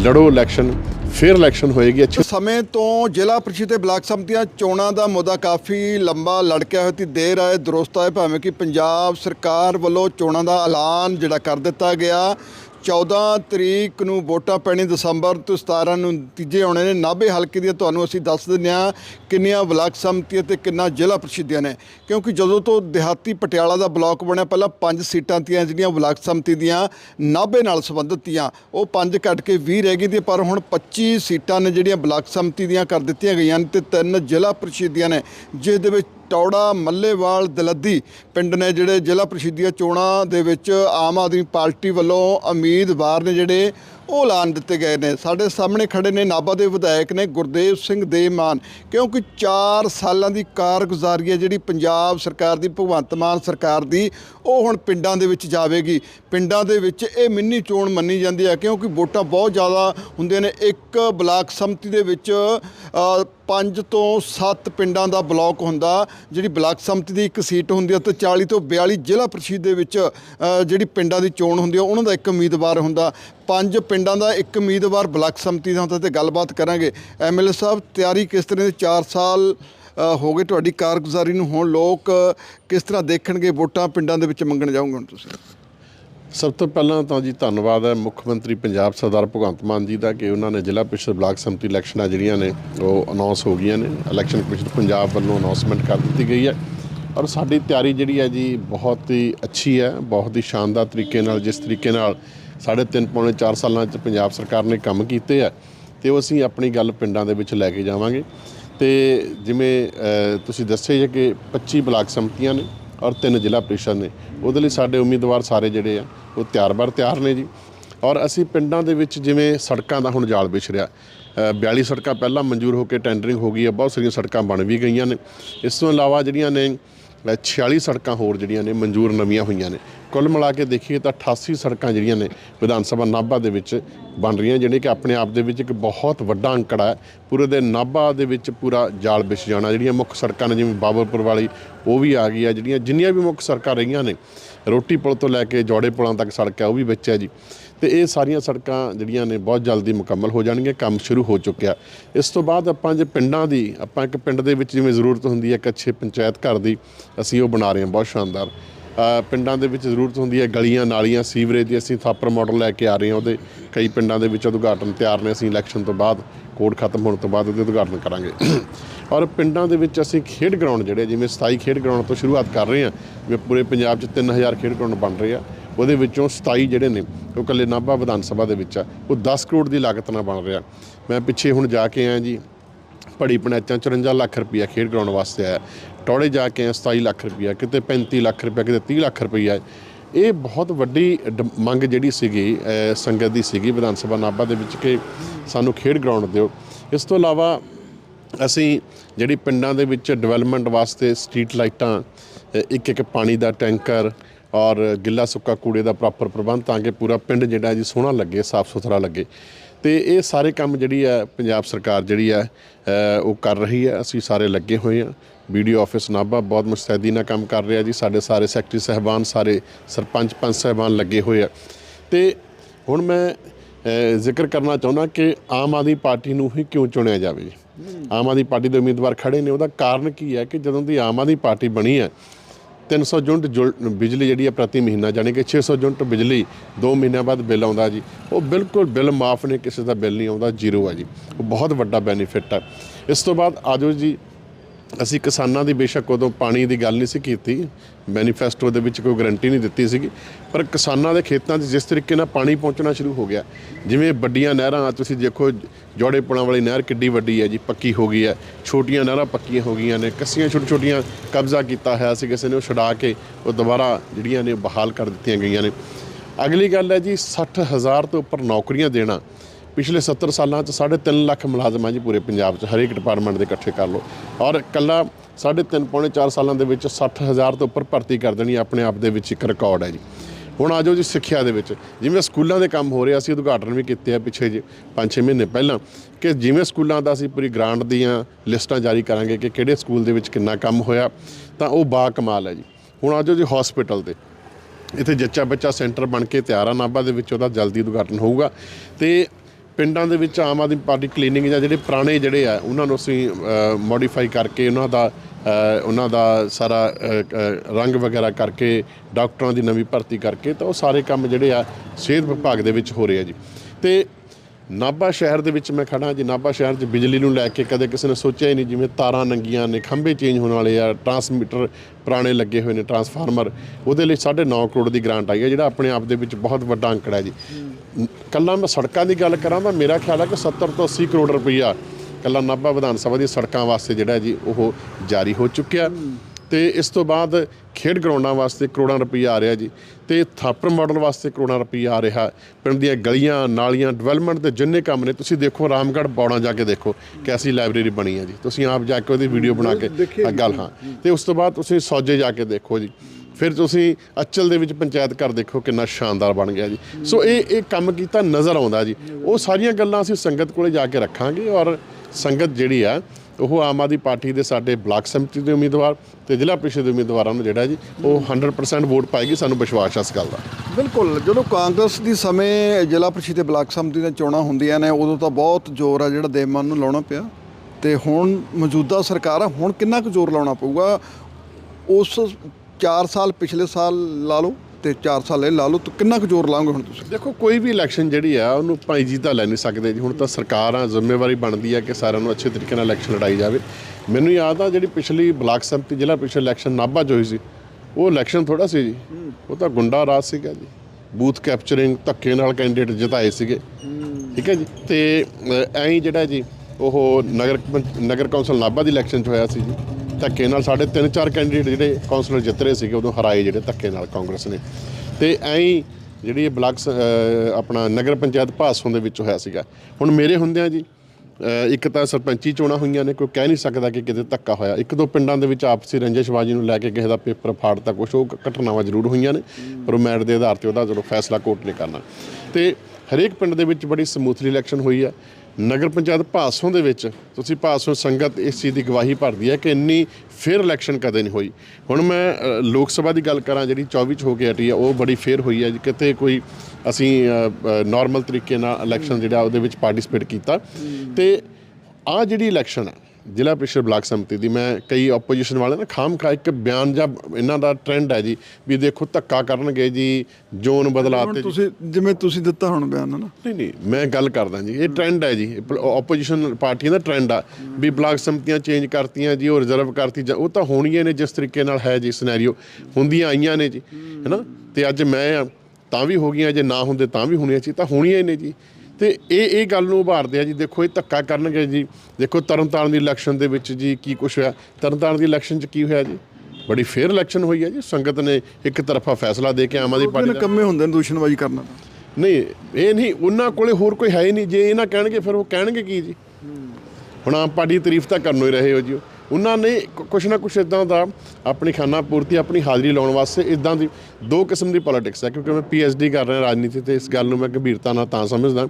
ਲੜੋ ਇਲੈਕਸ਼ਨ, ਫਿਰ ਇਲੈਕਸ਼ਨ ਹੋਏਗੀ। ਅੱਛੀ। ਸਮੇਂ ਤੋਂ ਜ਼ਿਲ੍ਹਾ ਪ੍ਰੀਸ਼ਦ ਤੇ ਬਲਾਕ ਸੰਮਤੀਆਂ ਚੋਣਾਂ ਦਾ ਮੁੱਦਾ ਕਾਫੀ ਲੰਬਾ ਲੜਕਿਆ ਹੋਇਆ ਸੀ, ਦੇਰ ਆਏ, ਦਰੁਸਤ ਆਏ, ਭਾਵੇਂ ਕਿ ਪੰਜਾਬ ਸਰਕਾਰ ਵੱਲੋਂ ਚੋਣਾਂ ਦਾ ਐਲਾਨ ਜਿਹੜਾ ਕਰ ਦਿੱਤਾ ਗਿਆ। 14 ਤਰੀਕ ਨੂੰ ਵੋਟਾਂ ਪੈਣੀ ਦਸੰਬਰ ਤੋਂ 17 ਨੂੰ ਨਤੀਜੇ ਆਉਣੇ ਨੇ। ਨਾਭੇ ਹਲਕੇ ਦੀਆਂ ਤੁਹਾਨੂੰ ਅਸੀਂ ਦੱਸ ਦਿੰਦੇ ਹਾਂ ਕਿੰਨੀਆਂ ਬਲਾਕ ਸੰਮਤੀਆਂ ਤੇ ਕਿੰਨਾ ਜ਼ਿਲ੍ਹਾ ਪ੍ਰੀਸ਼ਦੀਆਂ ਨੇ। ਕਿਉਂਕਿ ਜਦੋਂ ਤੋਂ ਦਿਹਾਤੀ ਪਟਿਆਲਾ ਦਾ ਬਲਾਕ ਬਣਿਆ, ਪਹਿਲਾਂ ਪੰਜ ਸੀਟਾਂ ਤੀਆਂ ਜਿਹੜੀਆਂ ਬਲਾਕ ਸੰਮਤੀ ਦੀਆਂ ਨਾਭੇ ਨਾਲ ਸੰਬੰਧਿਤ ਤੀਆਂ। ਉਹ ਪੰਜ ਕੱਟ ਕੇ 20 ਰਹਿ ਗਈ ਤੇ ਪਰ ਹੁਣ 25 ਸੀਟਾਂ ਨੇ ਜਿਹੜੀਆਂ ਬਲਾਕ ਸੰਮਤੀ ਦੀਆਂ ਕਰ ਦਿੱਤੀਆਂ ਗਈਆਂ ਨੇ ਤੇ ਤਿੰਨ ਜ਼ਿਲ੍ਹਾ ਪ੍ਰੀਸ਼ਦੀਆਂ ਨੇ ਜਿਸ ਦੇ ਵਿੱਚ ਟੌੜਾ, ਮੱਲੇਵਾਲ, ਦਲੱਦੀ ਪਿੰਡ ਨੇ ਜਿਹੜੇ ਜ਼ਿਲ੍ਹਾ ਪ੍ਰੀਸ਼ਦੀਆਂ ਚੋਣਾਂ ਦੇ ਵਿੱਚ ਆਮ ਆਦਮੀ ਪਾਰਟੀ ਵੱਲੋਂ ਉਮੀਦਵਾਰ ਨੇ ਜਿਹੜੇ ਉਹ ਐਲਾਨ ਦਿੱਤੇ ਗਏ ਨੇ। ਸਾਡੇ ਸਾਹਮਣੇ ਖੜੇ ਨੇ ਨਾਭਾ ਦੇ ਵਿਧਾਇਕ ਨੇ ਗੁਰਦੇਵ ਸਿੰਘ ਦੇਮਾਨ ਕਿਉਂਕਿ 4 ਸਾਲਾਂ ਦੀ ਕਾਰਗੁਜ਼ਾਰੀ ਹੈ ਜਿਹੜੀ ਪੰਜਾਬ ਸਰਕਾਰ ਦੀ, ਭਗਵੰਤ ਮਾਨ ਸਰਕਾਰ ਦੀ, ਉਹ ਹੁਣ ਪਿੰਡਾਂ ਦੇ ਵਿੱਚ ਜਾਵੇਗੀ। ਪਿੰਡਾਂ ਦੇ ਵਿੱਚ ਇਹ ਮਿੰਨੀ ਚੋਣ ਮੰਨੀ ਜਾਂਦੀ ਹੈ, ਕਿਉਂਕਿ ਵੋਟਾਂ ਬਹੁਤ ਜ਼ਿਆਦਾ ਹੁੰਦੀਆਂ ਨੇ। ਇੱਕ ਬਲਾਕ ਸੰਮਤੀ ਦੇ ਵਿੱਚ ਪੰਜ ਤੋਂ 7 ਪਿੰਡਾਂ ਦਾ ਬਲਾਕ ਹੁੰਦਾ, ਜਿਹੜੀ ਬਲਾਕ ਸੰਮਤੀ ਦੀ ਇੱਕ ਸੀਟ ਹੁੰਦੀ ਹੈ, ਤੇ 40 ਤੋਂ 42 ਜ਼ਿਲ੍ਹਾ ਪ੍ਰੀਸ਼ਦ ਦੇ ਵਿੱਚ ਜਿਹੜੀ ਪਿੰਡਾਂ ਦੀ ਚੋਣ ਹੁੰਦੀ ਹੈ, ਉਹਨਾਂ ਦਾ ਇੱਕ ਉਮੀਦਵਾਰ ਹੁੰਦਾ। ਪੰਜ ਪਿੰਡਾਂ ਦਾ ਇੱਕ ਉਮੀਦਵਾਰ ਬਲਾਕ ਸੰਮਤੀ ਦਾ ਹੁੰਦਾ ਤੇ ਗੱਲਬਾਤ ਕਰਾਂਗੇ। ਐਮਐਲਏ ਸਾਹਿਬ, ਤਿਆਰੀ ਕਿਸ ਤਰ੍ਹਾਂ ਦੀ? 4 ਸਾਲ ਹੋ ਗਏ ਤੁਹਾਡੀ ਕਾਰਗੁਜ਼ਾਰੀ ਨੂੰ। ਹੁਣ ਲੋਕ ਕਿਸ ਤਰ੍ਹਾਂ ਦੇਖਣਗੇ? ਵੋਟਾਂ ਪਿੰਡਾਂ ਦੇ ਵਿੱਚ ਮੰਗਣ ਜਾਓਗੇ ਹੁਣ ਤੁਸੀਂ? ਸਭ ਤੋਂ ਪਹਿਲਾਂ ਤਾਂ ਜੀ ਧੰਨਵਾਦ ਹੈ ਮੁੱਖ ਮੰਤਰੀ ਪੰਜਾਬ ਸਰਦਾਰ ਭਗਵੰਤ ਮਾਨ ਜੀ ਦਾ ਕਿ ਉਹਨਾਂ ਨੇ ਜ਼ਿਲ੍ਹਾ ਪ੍ਰੀਸ਼ਦ ਬਲਾਕ ਸੰਮਤੀ ਇਲੈਕਸ਼ਨਾਂ ਜਿਹੜੀਆਂ ਨੇ, ਉਹ ਅਨਾਉਂਸ ਹੋ ਗਈਆਂ ਨੇ। ਇਲੈਕਸ਼ਨ ਕਮਿਸ਼ਨ ਪੰਜਾਬ ਵੱਲੋਂ ਅਨਾਉਂਸਮੈਂਟ ਕਰ ਦਿੱਤੀ ਗਈ ਹੈ। ਔਰ ਸਾਡੀ ਤਿਆਰੀ ਜਿਹੜੀ ਹੈ ਜੀ ਬਹੁਤ ਹੀ ਅੱਛੀ ਹੈ, ਬਹੁਤ ਹੀ ਸ਼ਾਨਦਾਰ ਤਰੀਕੇ ਨਾਲ, ਜਿਸ ਤਰੀਕੇ ਨਾਲ ਸਾਢੇ ਤਿੰਨ ਪੌਣੇ 4 ਸਾਲਾਂ 'ਚ ਪੰਜਾਬ ਸਰਕਾਰ ਨੇ ਕੰਮ ਕੀਤੇ ਆ ਤੇ ਉਹ ਅਸੀਂ ਆਪਣੀ ਗੱਲ ਪਿੰਡਾਂ ਦੇ ਵਿੱਚ ਲੈ ਕੇ ਜਾਵਾਂਗੇ। ਤੇ ਜਿਵੇਂ ਤੁਸੀਂ ਦੱਸਿਆ ਹੀ ਕਿ 25 ਬਲਾਕ ਸੰਮਤੀਆਂ ਨੇ ਔਰ ਤਿੰਨ ਜ਼ਿਲ੍ਹਾ ਪ੍ਰੀਸ਼ਦ ਨੇ। ਉਹਦੇ ਲਈ ਸਾਡੇ ਉਮੀਦਵਾਰ ਸਾਰੇ ਜਿਹੜੇ ਆ ਉਹ ਤਿਆਰ-ਬਰ ਤਿਆਰ ਨੇ ਜੀ। ਔਰ ਅਸੀਂ ਪਿੰਡਾਂ ਦੇ ਵਿੱਚ ਜਿਵੇਂ ਸੜਕਾਂ ਦਾ ਹੁਣ ਜਾਲ ਵਿਛ ਰਿਹਾ ਅ, 42 ਸੜਕਾਂ ਪਹਿਲਾਂ ਮਨਜ਼ੂਰ ਹੋ ਕੇ ਟੈਂਡਰਿੰਗ ਹੋ ਗਈ ਹੈ ਬਹੁਤ ਸਾਰੀਆਂ ਸੜਕਾਂ ਬਣ ਵੀ ਗਈਆਂ ਨੇ। ਇਸ ਤੋਂ ਇਲਾਵਾ ਜਿਹੜੀਆਂ ਨੇ ਅ, 46 ਸੜਕਾਂ ਹੋਰ ਜਿਹੜੀਆਂ ਨੇ ਮਨਜ਼ੂਰ ਨਵੀਆਂ ਹੋਈਆਂ ਨੇ। ਕੁੱਲ ਮਿਲਾ ਕੇ ਦੇਖੀਏ ਤਾਂ 88 ਸੜਕਾਂ ਜਿਹੜੀਆਂ ਨੇ ਵਿਧਾਨ ਸਭਾ ਨਾਭਾ ਦੇ ਵਿੱਚ ਬਣ ਰਹੀਆਂ ਜਿਹੜੇ ਕਿ ਆਪਣੇ ਆਪ ਦੇ ਵਿੱਚ ਇੱਕ ਬਹੁਤ ਵੱਡਾ ਅੰਕੜਾ ਹੈ। ਪੂਰੇ ਦੇ ਨਾਭਾ ਦੇ ਵਿੱਚ ਪੂਰਾ ਜਾਲ ਵਿਛ ਜਾਣਾ ਜਿਹੜੀਆਂ ਮੁੱਖ ਸੜਕਾਂ ਨੇ ਜਿਵੇਂ ਬਾਬਰਪੁਰ ਵਾਲੀ ਉਹ ਵੀ ਆ ਗਈ ਹੈ ਜਿਹੜੀਆਂ ਜਿੰਨੀਆਂ ਵੀ ਮੁੱਖ ਸੜਕਾਂ ਰਹੀਆਂ ਨੇ ਰੋਟੀ ਪੁਲ ਤੋਂ ਲੈ ਕੇ ਜੋੜੇ ਪੁਲਾਂ ਤੱਕ ਸੜਕ ਹੈ ਉਹ ਵੀ ਵਿੱਚ ਹੈ ਜੀ। ਤੇ ਇਹ ਸਾਰੀਆਂ ਸੜਕਾਂ ਜਿਹੜੀਆਂ ਨੇ ਬਹੁਤ ਜਲਦੀ ਮੁਕੰਮਲ ਹੋ ਜਾਣਗੀਆਂ, ਕੰਮ ਸ਼ੁਰੂ ਹੋ ਚੁੱਕਿਆ। ਇਸ ਤੋਂ ਬਾਅਦ ਆਪਾਂ ਜੇ ਪਿੰਡਾਂ ਦੀ, ਆਪਾਂ ਇੱਕ ਪਿੰਡ ਦੇ ਵਿੱਚ ਜਿਵੇਂ ਜ਼ਰੂਰਤ ਹੁੰਦੀ ਹੈ, ਇੱਕ ਅੱਛੇ ਪੰਚਾਇਤ ਘਰ ਦੀ, ਅਸੀਂ ਉਹ ਬਣਾ ਰਹੇ ਹਾਂ, ਬਹੁਤ ਸ਼ਾਨਦਾਰ। ਪਿੰਡਾਂ ਦੇ ਵਿੱਚ ਜ਼ਰੂਰਤ ਹੁੰਦੀ ਹੈ ਗਲੀਆਂ, ਨਾਲੀਆਂ, ਸੀਵਰੇਜ ਦੀ ਅਸੀਂ ਥਾਪਰ ਮਾਡਲ ਲੈ ਕੇ ਆ ਰਹੇ ਹਾਂ, ਉਹਦੇ ਕਈ ਪਿੰਡਾਂ ਦੇ ਵਿੱਚ ਉਦਘਾਟਨ ਤਿਆਰ ਨੇ, ਅਸੀਂ ਇਲੈਕਸ਼ਨ ਤੋਂ ਬਾਅਦ ਕੋਡ ਖਤਮ ਹੋਣ ਤੋਂ ਬਾਅਦ ਉਹਦੇ ਉਦਘਾਟਨ ਕਰਾਂਗੇ। ਔਰ ਪਿੰਡਾਂ ਦੇ ਵਿੱਚ ਅਸੀਂ ਖੇਡ ਗਰਾਊਂਡ ਜਿਹੜੇ, ਜਿਵੇਂ ਸਥਾਈ ਖੇਡ ਗਰਾਊਂਡ ਤੋਂ ਸ਼ੁਰੂਆਤ ਕਰ ਰਹੇ ਹਾਂ, ਜਿਵੇਂ ਪੂਰੇ ਪੰਜਾਬ 'ਚ 3000 ਖੇਡ ਗਰਾਊਂਡ ਬਣ ਰਹੇ ਆ ਉਹਦੇ ਵਿੱਚੋਂ 27 ਜਿਹੜੇ ਨੇ, ਉਹ ਕੱਲੇ ਨਾਭਾ ਵਿਧਾਨ ਸਭਾ ਦੇ ਵਿੱਚ ਆ। ਉਹ 10 ਕਰੋੜ ਦੀ ਲਾਗਤ ਨਾਲ ਬਣ ਰਿਹਾ। ਮੈਂ ਪਿੱਛੇ ਹੁਣ ਜਾ ਕੇ ਆਇਆ ਜੀ ਪੜੀ ਪੰਚਾਇਤਾਂ 54 ਲੱਖ ਰੁਪਈਆ ਖੇਡ ਗਰਾਊਂਡ ਵਾਸਤੇ ਆਇਆ। ਟੌੜੇ ਜਾ ਕੇ ਆਇਆ 27 ਲੱਖ ਰੁਪਈਆ, ਕਿਤੇ 35 ਲੱਖ ਰੁਪਈਆ, ਕਿਤੇ 30 ਲੱਖ ਰੁਪਈਆ। ਇਹ ਬਹੁਤ ਵੱਡੀ ਡ- ਮੰਗ ਜਿਹੜੀ ਸੀਗੀ ਸੰਗਤ ਦੀ ਸੀਗੀ ਵਿਧਾਨ ਸਭਾ ਨਾਭਾ ਦੇ ਵਿੱਚ ਕਿ ਸਾਨੂੰ ਖੇਡ ਗਰਾਊਂਡ ਦਿਓ। ਇਸ ਤੋਂ ਇਲਾਵਾ ਅਸੀਂ ਜਿਹੜੀ ਪਿੰਡਾਂ ਦੇ ਵਿੱਚ ਡਿਵੈਲਪਮੈਂਟ ਵਾਸਤੇ ਸਟਰੀਟ ਲਾਈਟਾਂ ਇੱਕ ਇੱਕ ਪਾਣੀ ਦਾ ਟੈਂਕਰ ਔਰ ਗਿੱਲਾ ਸੁੱਕਾ ਕੂੜੇ ਦਾ ਪ੍ਰੋਪਰ ਪ੍ਰਬੰਧ ਤਾਂ ਕਿ ਪੂਰਾ ਪਿੰਡ ਜਿਹੜਾ ਜੀ ਸੋਹਣਾ ਲੱਗੇ ਸਾਫ਼ ਸੁਥਰਾ ਲੱਗੇ। ਤੇ ਇਹ ਸਾਰੇ ਕੰਮ ਜਿਹੜੀ ਹੈ ਪੰਜਾਬ ਸਰਕਾਰ ਜਿਹੜੀ ਹੈ ਉਹ ਕਰ ਰਹੀ ਹੈ। ਅਸੀਂ ਸਾਰੇ ਲੱਗੇ ਹੋਏ ਹਾਂ। ਵੀਡੀਓ ਆਫਿਸ ਨਾਭਾ ਬਹੁਤ ਮੁਸਤੈਦੀ ਨਾਲ ਕੰਮ ਕਰ ਰਿਹਾ ਜੀ। ਸਾਡੇ ਸਾਰੇ ਸੈਕਟਰੀ ਸਹਿਬਾਨ ਸਾਰੇ ਸਰਪੰਚ ਪੰਚ ਸਹਿਬਾਨ ਲੱਗੇ ਹੋਏ ਆ। ਤੇ ਹੁਣ ਮੈਂ ਜ਼ਿਕਰ ਕਰਨਾ ਚਾਹੁੰਦਾ ਕਿ ਆਮ ਆਦਮੀ ਪਾਰਟੀ ਨੂੰ ਹੀ ਕਿਉਂ ਚੁਣਿਆ ਜਾਵੇ ਆਮ ਆਦਮੀ ਪਾਰਟੀ ਦੇ ਉਮੀਦਵਾਰ ਖੜੇ ਨੇ। ਉਹਦਾ ਕਾਰਨ ਕੀ ਹੈ ਕਿ ਜਦੋਂ ਦੀ ਆਮ ਆਦਮੀ ਪਾਰਟੀ ਬਣੀ ਹੈ 300 ਯੂਨਿਟ ਜੁਲ- ਬਿਜਲੀ ਜਿਹੜੀ ਹੈ ਪ੍ਰਤੀ ਮਹੀਨਾ, ਜਾਣੀ ਕਿ 600 ਯੂਨਿਟ ਬਿਜਲੀ 2 ਮਹੀਨਿਆਂ ਬਾਅਦ ਬਿੱਲ ਆਉਂਦਾ ਜੀ। ਉਹ ਬਿਲਕੁਲ ਬਿੱਲ ਮਾਫ ਨੇ, ਕਿਸੇ ਦਾ ਬਿੱਲ ਨਹੀਂ ਆਉਂਦਾ, ਜ਼ੀਰੋ ਹੈ ਜੀ। ਉਹ ਬਹੁਤ ਵੱਡਾ ਬੈਨੀਫਿਟ ਆ। ਇਸ ਤੋਂ ਬਾਅਦ ਆਜੋ ਜੀ ਅਸੀਂ ਕਿਸਾਨਾਂ ਦੀ ਬੇਸ਼ੱਕ ਉਦੋਂ ਪਾਣੀ ਦੀ ਗੱਲ ਨਹੀਂ ਸੀ ਕੀਤੀ। ਮੈਨੀਫੈਸਟੋ ਦੇ ਵਿੱਚ ਕੋਈ ਗਾਰੰਟੀ ਨਹੀਂ ਦਿੱਤੀ ਸੀਗੀ। ਪਰ ਕਿਸਾਨਾਂ ਦੇ ਖੇਤਾਂ 'ਚ ਜਿਸ ਤਰੀਕੇ ਨਾਲ ਪਾਣੀ ਪਹੁੰਚਣਾ ਸ਼ੁਰੂ ਹੋ ਗਿਆ, ਜਿਵੇਂ ਵੱਡੀਆਂ ਨਹਿਰਾਂ ਤੁਸੀਂ ਦੇਖੋ ਜੋੜੇ ਪੁਲਾਂ ਵਾਲੀ ਨਹਿਰ ਕਿੱਡੀ ਵੱਡੀ ਹੈ ਜੀ, ਪੱਕੀ ਹੋ ਗਈ ਹੈ। ਛੋਟੀਆਂ ਨਹਿਰਾਂ ਪੱਕੀਆਂ ਹੋ ਗਈਆਂ ਨੇ, ਕੱਸੀਆਂ ਛੋਟੀਆਂ ਛੋਟੀਆਂ ਕਬਜ਼ਾ ਕੀਤਾ ਹੋਇਆ ਸੀ ਕਿਸੇ ਨੇ, ਉਹ ਛਡਾ ਕੇ ਉਹ ਦੁਬਾਰਾ ਜਿਹੜੀਆਂ ਨੇ ਬਹਾਲ ਕਰ ਦਿੱਤੀਆਂ ਗਈਆਂ ਨੇ। ਅਗਲੀ ਗੱਲ ਹੈ ਜੀ 60000 ਤੋਂ ਉੱਪਰ ਨੌਕਰੀਆਂ ਦੇਣਾ। ਪਿਛਲੇ 70 ਸਾਲਾਂ ਚ 3.5 ਲੱਖ ਮੁਲਾਜ਼ਮ ਆ ਜੀ ਪੂਰੇ ਪੰਜਾਬ ਚ, ਹਰੇਕ ਡਿਪਾਰਟਮੈਂਟ ਦੇ ਇਕੱਠੇ ਕਰ ਲਓ। ਔਰ ਕੱਲਾ 3.5 ਪੌਣੇ 4 ਸਾਲਾਂ ਦੇ ਵਿੱਚ 60000 ਤੋਂ ਉੱਪਰ ਭਰਤੀ ਕਰ ਦੇਣੀ ਆਪਣੇ ਆਪ ਦੇ ਵਿੱਚ ਇੱਕ ਰਿਕਾਰਡ ਹੈ ਜੀ। ਹੁਣ ਆਜੋ ਜੀ ਸਿੱਖਿਆ ਦੇ ਵਿੱਚ। ਜਿਵੇਂ ਸਕੂਲਾਂ ਦੇ ਕੰਮ ਹੋ ਰਿਹਾ ਸੀ ਉਦਘਾਟਨ ਵੀ ਕੀਤੇ ਆ ਪਿੱਛੇ ਜੇ 5-6 ਮਹੀਨੇ ਪਹਿਲਾਂ ਕਿ ਜਿਵੇਂ ਸਕੂਲਾਂ ਦਾ ਅਸੀਂ ਪੂਰੀ ਗ੍ਰਾਂਟ ਦੀਆਂ ਲਿਸਟਾਂ ਜਾਰੀ ਕਰਾਂਗੇ ਕਿ ਕਿਹੜੇ ਸਕੂਲ ਦੇ ਵਿੱਚ ਕਿੰਨਾ ਕੰਮ ਹੋਇਆ, ਤਾਂ ਉਹ ਬਾ ਕਮਾਲ ਹੈ ਜੀ। ਹੁਣ ਆਜੋ ਜੀ ਹਸਪੀਟਲ ਤੇ। ਇੱਥੇ ਜੱਚਾ ਬੱਚਾ ਸੈਂਟਰ ਬਣ ਕੇ ਤਿਆਰ ਆ, ਨਾਭਾ ਦੇ ਵਿੱਚ ਉਹਦਾ ਜਲਦੀ ਉਦਘਾਟਨ ਹੋਊਗਾ। ਤੇ ਪਿੰਡਾਂ ਦੇ ਵਿੱਚ ਆਮ ਆਦਮੀ ਪਾਰਟੀ ਕਲੀਨਿੰਗ ਜਾਂ ਜਿਹੜੇ ਪੁਰਾਣੇ ਜਿਹੜੇ ਆ, ਉਹਨਾਂ ਨੂੰ ਅਸੀਂ ਮੋਡੀਫਾਈ ਕਰਕੇ ਉਹਨਾਂ ਦਾ ਉਹਨਾਂ ਦਾ ਸਾਰਾ ਰੰਗ ਵਗੈਰਾ ਕਰਕੇ, ਡਾਕਟਰਾਂ ਦੀ ਨਵੀਂ ਭਰਤੀ ਕਰਕੇ ਤਾਂ ਉਹ ਸਾਰੇ ਕੰਮ ਜਿਹੜੇ ਆ ਸਿਹਤ ਵਿਭਾਗ ਦੇ ਵਿੱਚ ਹੋ ਰਹੇ ਆ ਜੀ। ਤੇ ਨਾਭਾ ਸ਼ਹਿਰ ਦੇ ਵਿੱਚ ਮੈਂ ਖੜਾ ਜੀ। ਨਾਭਾ ਸ਼ਹਿਰ 'ਚ ਬਿਜਲੀ ਨੂੰ ਲੈ ਕੇ ਕਦੇ ਕਿਸੇ ਨੇ ਸੋਚਿਆ ਹੀ ਨਹੀਂ ਜਿਵੇਂ ਤਾਰਾਂ ਨੰਗੀਆਂ ਨੇ ਖੰਭੇ ਚੇਂਜ ਹੋਣ ਵਾਲੇ ਆ ਟਰਾਂਸਮੀਟਰ ਪੁਰਾਣੇ ਲੱਗੇ ਹੋਏ ਨੇ ਟਰਾਂਸਫਾਰਮਰ ਉਹਦੇ ਲਈ 9.5 ਕਰੋੜ ਦੀ ਗ੍ਰਾਂਟ ਆਈ ਹੈ ਜਿਹੜਾ ਆਪਣੇ ਆਪ ਦੇ ਵਿੱਚ ਬਹੁਤ ਵੱਡਾ ਅੰਕੜਾ ਹੈ ਜੀ। ਕੱਲਾ ਮੈਂ ਸੜਕਾਂ ਦੀ ਗੱਲ ਕਰਾਂ ਤਾਂ ਮੇਰਾ ਖਿਆਲ ਹੈ ਕਿ 70 ਤੋਂ 80 ਕਰੋੜ ਰੁਪਈਆ ਕੱਲਾ ਨਾਭਾ ਵਿਧਾਨ ਸਭਾ ਦੀ ਸੜਕਾਂ ਵਾਸਤੇ ਜਿਹੜਾ ਜੀ ਉਹ ਜਾਰੀ ਹੋ ਚੁੱਕਿਆ। ਤੇ ਇਸ ਤੋਂ ਬਾਅਦ ਖੇਡ ਗਰਾਊਂਡਾਂ ਵਾਸਤੇ ਕਰੋੜਾਂ ਰੁਪਈਆ ਆ ਰਿਹਾ ਜੀ। ਤੇ ਥਾਪਰ ਮਾਡਲ ਵਾਸਤੇ ਕਰੋੜਾਂ ਰੁਪਈਆ ਆ ਰਿਹਾ। ਪਿੰਡ ਦੀਆਂ ਗਲੀਆਂ ਨਾਲੀਆਂ ਡਿਵੈਲਪਮੈਂਟ ਦੇ ਜਿੰਨੇ ਕੰਮ ਨੇ ਤੁਸੀਂ ਦੇਖੋ ਰਾਮਗੜ੍ਹ ਬੌੜਾਂ ਜਾ ਕੇ ਦੇਖੋ ਕੈਸੀ ਲਾਇਬ੍ਰੇਰੀ ਬਣੀ ਹੈ ਜੀ। ਤੁਸੀਂ ਆਪ ਜਾ ਕੇ ਉਹਦੀ ਵੀਡੀਓ ਬਣਾ ਕੇ ਗੱਲ ਹਾਂ। ਤੇ ਉਸ ਤੋਂ ਬਾਅਦ ਤੁਸੀਂ ਸੌਜੇ ਜਾ ਕੇ ਦੇਖੋ ਜੀ। ਫਿਰ ਤੁਸੀਂ ਅਚਲ ਦੇ ਵਿੱਚ ਪੰਚਾਇਤ ਘਰ ਦੇਖੋ ਕਿੰਨਾ ਸ਼ਾਨਦਾਰ ਬਣ ਗਿਆ ਜੀ। ਸੋ ਇਹ ਇਹ ਕੰਮ ਕੀਤਾ ਨਜ਼ਰ ਆਉਂਦਾ ਜੀ। ਉਹ ਸਾਰੀਆਂ ਗੱਲਾਂ ਅਸੀਂ ਸੰਗਤ ਕੋਲੇ ਜਾ ਕੇ ਰੱਖਾਂਗੇ ਔਰ ਸੰਗਤ ਜਿਹੜੀ ਆ ਉਹ ਆਮ ਆਦਮੀ ਪਾਰਟੀ ਦੇ ਸਾਡੇ ਬਲਾਕ ਸਮਿਤੀ ਦੇ ਉਮੀਦਵਾਰ ਤੇ ਜ਼ਿਲ੍ਹਾ ਪ੍ਰੀਸ਼ਦ ਦੇ ਉਮੀਦਵਾਰਾਂ ਨੂੰ ਜਿਹੜਾ ਜੀ, ਉਹ 100% ਵੋਟ ਪਾਏਗੀ ਸਾਨੂੰ ਵਿਸ਼ਵਾਸ ਹੈ ਇਸ ਗੱਲ ਦਾ। ਬਿਲਕੁਲ, ਜਦੋਂ ਕਾਂਗਰਸ ਦੀ ਸਮੇਂ ਜ਼ਿਲ੍ਹਾ ਪ੍ਰੀਸ਼ਦ ਤੇ ਬਲਾਕ ਸੰਮਤੀ ਦੀਆਂ ਚੋਣਾਂ ਹੁੰਦੀਆਂ ਨੇ, ਉਦੋਂ ਤਾਂ ਬਹੁਤ ਜ਼ੋਰ ਆ ਜਿਹੜਾ ਦੇਵਮਾਨ ਨੂੰ ਲਾਉਣਾ ਪਿਆ। ਤੇ ਹੁਣ ਮੌਜੂਦਾ ਸਰਕਾਰ ਆ, ਹੁਣ ਕਿੰਨਾ ਕੁ ਜ਼ੋਰ ਲਾਉਣਾ ਪਊਗਾ? ਉਸ 4 ਸਾਲ, ਪਿਛਲੇ ਸਾਲ ਲਾ ਲਓ। ਤੇ 4 ਸਾਲ ਇਹ ਲਾ ਲਓ, ਤਾਂ ਕਿੰਨਾ ਕੁ ਜ਼ੋਰ ਲਾਉਂਗੇ ਹੁਣ ਤੁਸੀਂ? ਦੇਖੋ, ਕੋਈ ਵੀ ਇਲੈਕਸ਼ਨ ਜਿਹੜੀ ਆ, ਉਹਨੂੰ ਭਾਈ ਜੀ ਤਾਂ ਲੈ ਨਹੀਂ ਸਕਦੇ ਜੀ। ਹੁਣ ਤਾਂ ਸਰਕਾਰਾਂ ਜ਼ਿੰਮੇਵਾਰੀ ਬਣਦੀ ਆ ਕਿ ਸਾਰਿਆਂ ਨੂੰ ਅੱਛੇ ਤਰੀਕੇ ਨਾਲ ਇਲੈਕਸ਼ਨ ਲੜਾਈ ਜਾਵੇ। ਮੈਨੂੰ ਯਾਦ ਆ ਜਿਹੜੀ ਪਿਛਲੀ ਬਲਾਕ ਸੰਮਤੀ, ਜ਼ਿਲ੍ਹਾ ਪਿਛਲੇ ਇਲੈਕਸ਼ਨ ਨਾਭਾ 'ਚ ਹੋਈ ਸੀ, ਉਹ ਇਲੈਕਸ਼ਨ ਥੋੜਾ ਸੀ ਜੀ। ਉਹ ਤਾਂ ਗੁੰਡਾ ਰਾਜ ਸੀਗਾ ਜੀ। ਬੂਥ ਕੈਪਚਰਿੰਗ ਧੱਕੇ ਨਾਲ ਕੈਂਡੀਡੇਟ ਜਿਤਾਏ ਸੀਗੇ। ਠੀਕ ਹੈ ਜੀ? ਤੇ ਐਂ ਹੀ ਜਿਹੜਾ ਜੀ, ਉਹ ਨਗਰ ਪੰਚ- ਨਗਰ ਕੌਂਸਲ ਨਾਭਾ ਦੀ ਇਲੈਕਸ਼ਨ 'ਚ ਹੋਇਆ ਸੀ ਜੀ। ਧੱਕੇ ਨਾਲ ਸਾਡੇ ਤਿੰਨ ਚਾਰ ਕੈਂਡੀਡੇਟ ਜਿਹੜੇ ਕਾਉਂਸਲਰ ਜਿੱਤ ਰਹੇ ਸੀਗੇ, ਉਦੋਂ ਹਰਾਏ ਜਿਹੜੇ ਧੱਕੇ ਨਾਲ ਕਾਂਗਰਸ ਨੇ। ਤੇ ਐਂ ਹੀ ਜਿਹੜੀ ਇਹ ਬਲਾਕ ਸ- ਆਪਣਾ ਨਗਰ ਪੰਚਾਇਤ ਭਾਸੋਂ ਦੇ ਵਿੱਚ ਹੋਇਆ ਸੀਗਾ। ਹੁਣ ਮੇਰੇ ਹੁੰਦਿਆਂ ਜੀ ਇੱਕ ਤਾਂ ਸਰਪੰਚੀ ਚੋਣਾਂ ਹੋਈਆਂ ਨੇ, ਕੋਈ ਕਹਿ ਨਹੀਂ ਸਕਦਾ ਕਿ ਕਿਤੇ ਧੱਕਾ ਹੋਇਆ। ਇੱਕ ਦੋ ਪਿੰਡਾਂ ਦੇ ਵਿੱਚ ਆਪਸੀ ਰੰਜਿਸ਼ਬਾਜੀ ਨੂੰ ਲੈ ਕੇ ਕਿਸੇ ਦਾ ਪੇਪਰ ਫਾੜਤਾ ਕੁਛ, ਉਹ ਘਟਨਾਵਾਂ ਜ਼ਰੂਰ ਹੋਈਆਂ ਨੇ, ਪਰ ਉਹ ਮੈਟ ਦੇ ਆਧਾਰ ਤੇ ਉਹਦਾ ਜਦੋਂ ਫੈਸਲਾ ਕੋਰਟ ਨੇ ਕਰਨਾ। ਤੇ ਹਰੇਕ ਪਿੰਡ ਦੇ ਵਿੱਚ ਬੜੀ ਸਮੂਥਲੀ ਇਲੈਕਸ਼ਨ ਹੋਈ ਹੈ ਨਗਰ ਪੰਚਾਇਤ ਭਾਸੋਂ ਦੇ ਵਿੱਚ ਤੁਸੀਂ ਭਾਸੋਂ ਸੰਗਤ ਇਸ ਚੀਜ਼ ਦੀ ਗਵਾਹੀ ਭਰਦੀ ਹੈ ਕਿ ਇੰਨੀ ਫੇਅਰ ਇਲੈਕਸ਼ਨ ਕਦੇ ਨਹੀਂ ਹੋਈ। ਹੁਣ ਮੈਂ ਲੋਕ ਸਭਾ ਦੀ ਗੱਲ ਕਰਾਂ, ਜਿਹੜੀ 24 ਚ ਹੋ ਕੇ ਹਟੀ ਹੈ, ਉਹ ਬੜੀ ਫੇਅਰ ਹੋਈ ਹੈ। ਕਿਤੇ ਕੋਈ ਅਸੀਂ ਨਾਰਮਲ ਤਰੀਕੇ ਨਾਲ ਇਲੈਕਸ਼ਨ ਜਿਹੜਾ ਉਹਦੇ ਵਿੱਚ ਪਾਰਟਿਸਿਪੇਟ ਕੀਤਾ। ਤੇ ਆ ਜਿਹੜੀ ਇਲੈਕਸ਼ਨ ਹੈ ਜ਼ਿਲ੍ਹਾ ਪ੍ਰੀਸ਼ਦ ਬਲਾਕ ਸੰਮਤੀ ਦੀ ਮੈਂ ਕਈ ਆਪੋਜੀਸ਼ਨ ਵਾਲੇ ਨਾ ਖਾਮ ਖਾ ਇੱਕ ਬਿਆਨ ਜਾਂ ਇਹਨਾਂ ਦਾ ਟ੍ਰੈਂਡ ਹੈ ਜੀ ਵੀ ਦੇਖੋ ਧੱਕਾ ਕਰਨਗੇ ਜੀ ਜ਼ੋਨ ਬਦਲਾਤੇ ਤੁਸੀਂ ਜਿਵੇਂ ਤੁਸੀਂ ਦਿੱਤਾ ਹੁਣ ਬਿਆਨ ਨਾ ਨਹੀਂ ਨਹੀਂ ਮੈਂ ਗੱਲ ਕਰਦਾ ਜੀ ਇਹ ਟ੍ਰੈਂਡ ਹੈ ਜੀ ਆਪੋਜੀਸ਼ਨ ਪਾਰਟੀਆਂ ਦਾ ਟ੍ਰੈਂਡ ਆ ਵੀ ਬਲਾਕ ਸੰਮਤੀਆਂ ਚੇਂਜ ਕਰਤੀਆਂ ਜੀ ਉਹ ਰਿਜ਼ਰਵ ਕਰਤੀ ਜਾਂ ਉਹ ਤਾਂ ਹੋਣੀਆਂ ਨੇ ਜਿਸ ਤਰੀਕੇ ਨਾਲ ਹੈ ਜੀ ਸਿਨੈਰੀਓ ਹੁੰਦੀਆਂ ਆਈਆਂ ਨੇ ਜੀ ਹੈਨਾ? ਤੇ ਅੱਜ ਮੈਂ ਤਾਂ ਵੀ ਹੋ ਗਈਆਂ ਜੇ ਨਾ ਹੁੰਦੇ ਤਾਂ ਵੀ ਹੋਣੀਆਂ ਸੀ ਤਾਂ ਹੋਣੀਆਂ ਹੀ ਨੇ ਜੀ। ਤੇ ਇਹ ਇਹ ਗੱਲ ਨੂੰ ਉਭਾਰਦੇ ਆ ਜੀ। ਦੇਖੋ ਇਹ ਧੱਕਾ ਕਰਨਗੇ ਜੀ। ਦੇਖੋ ਤਰਨਤਾਰਨ ਦੀ ਇਲੈਕਸ਼ਨ ਦੇ ਵਿੱਚ ਜੀ ਕੀ ਕੁਛ ਹੋਇਆ? ਤਰਨਤਾਰਨ ਦੀ ਇਲੈਕਸ਼ਨ 'ਚ ਕੀ ਹੋਇਆ ਜੀ? ਬੜੀ ਫੇਅਰ ਇਲੈਕਸ਼ਨ ਹੋਈ ਹੈ ਜੀ। ਸੰਗਤ ਨੇ ਇੱਕ ਤਰਫਾ ਫੈਸਲਾ ਦੇ ਕੇ ਆਮ ਆਦਮੀ ਪਾਰਟੀ ਦਾ ਕੰਮੇ ਹੁੰਦੇ ਨੇ ਦੂਸ਼ਣਬਾਜ਼ੀ ਕਰਨਾ ਨਹੀਂ ਇਹ ਨਹੀਂ ਉਹਨਾਂ ਕੋਲੇ ਹੋਰ ਕੋਈ ਹੈ ਹੀ ਨਹੀਂ। ਜੇ ਇਹਨਾਂ ਕਹਿਣਗੇ ਫਿਰ ਉਹ ਕਹਿਣਗੇ ਕੀ ਜੀ? ਹੁਣ ਆਮ ਪਾਰਟੀ ਦੀ ਤਾਰੀਫ ਤਾਂ ਕਰਨੋਂ ਹੀ ਰਹੇ ਹੋ ਜੀ। ਉਹਨਾਂ ਨੇ ਕੁਛ ਨਾ ਕੁਛ ਇਦਾਂ ਦਾ ਆਪਣੀ ਖਾਨਾ ਪੂਰਤੀ, ਆਪਣੀ ਹਾਜ਼ਰੀ ਲਾਉਣ ਵਾਸਤੇ ਇਦਾਂ ਦੀ ਦੋ ਕਿਸਮ ਦੀ ਪੋਲਿਟਿਕਸ ਹੈ, ਕਿਉਂਕਿ ਮੈਂ ਪੀਐਚਡੀ ਕਰ ਰਿਹਾ ਰਾਜਨੀਤੀ ਤੇ ਇਸ ਗੱਲ ਨੂੰ ਮੈਂ ਗੰਭੀਰਤਾ ਨਾਲ ਤਾਂ ਸਮਝਦਾ।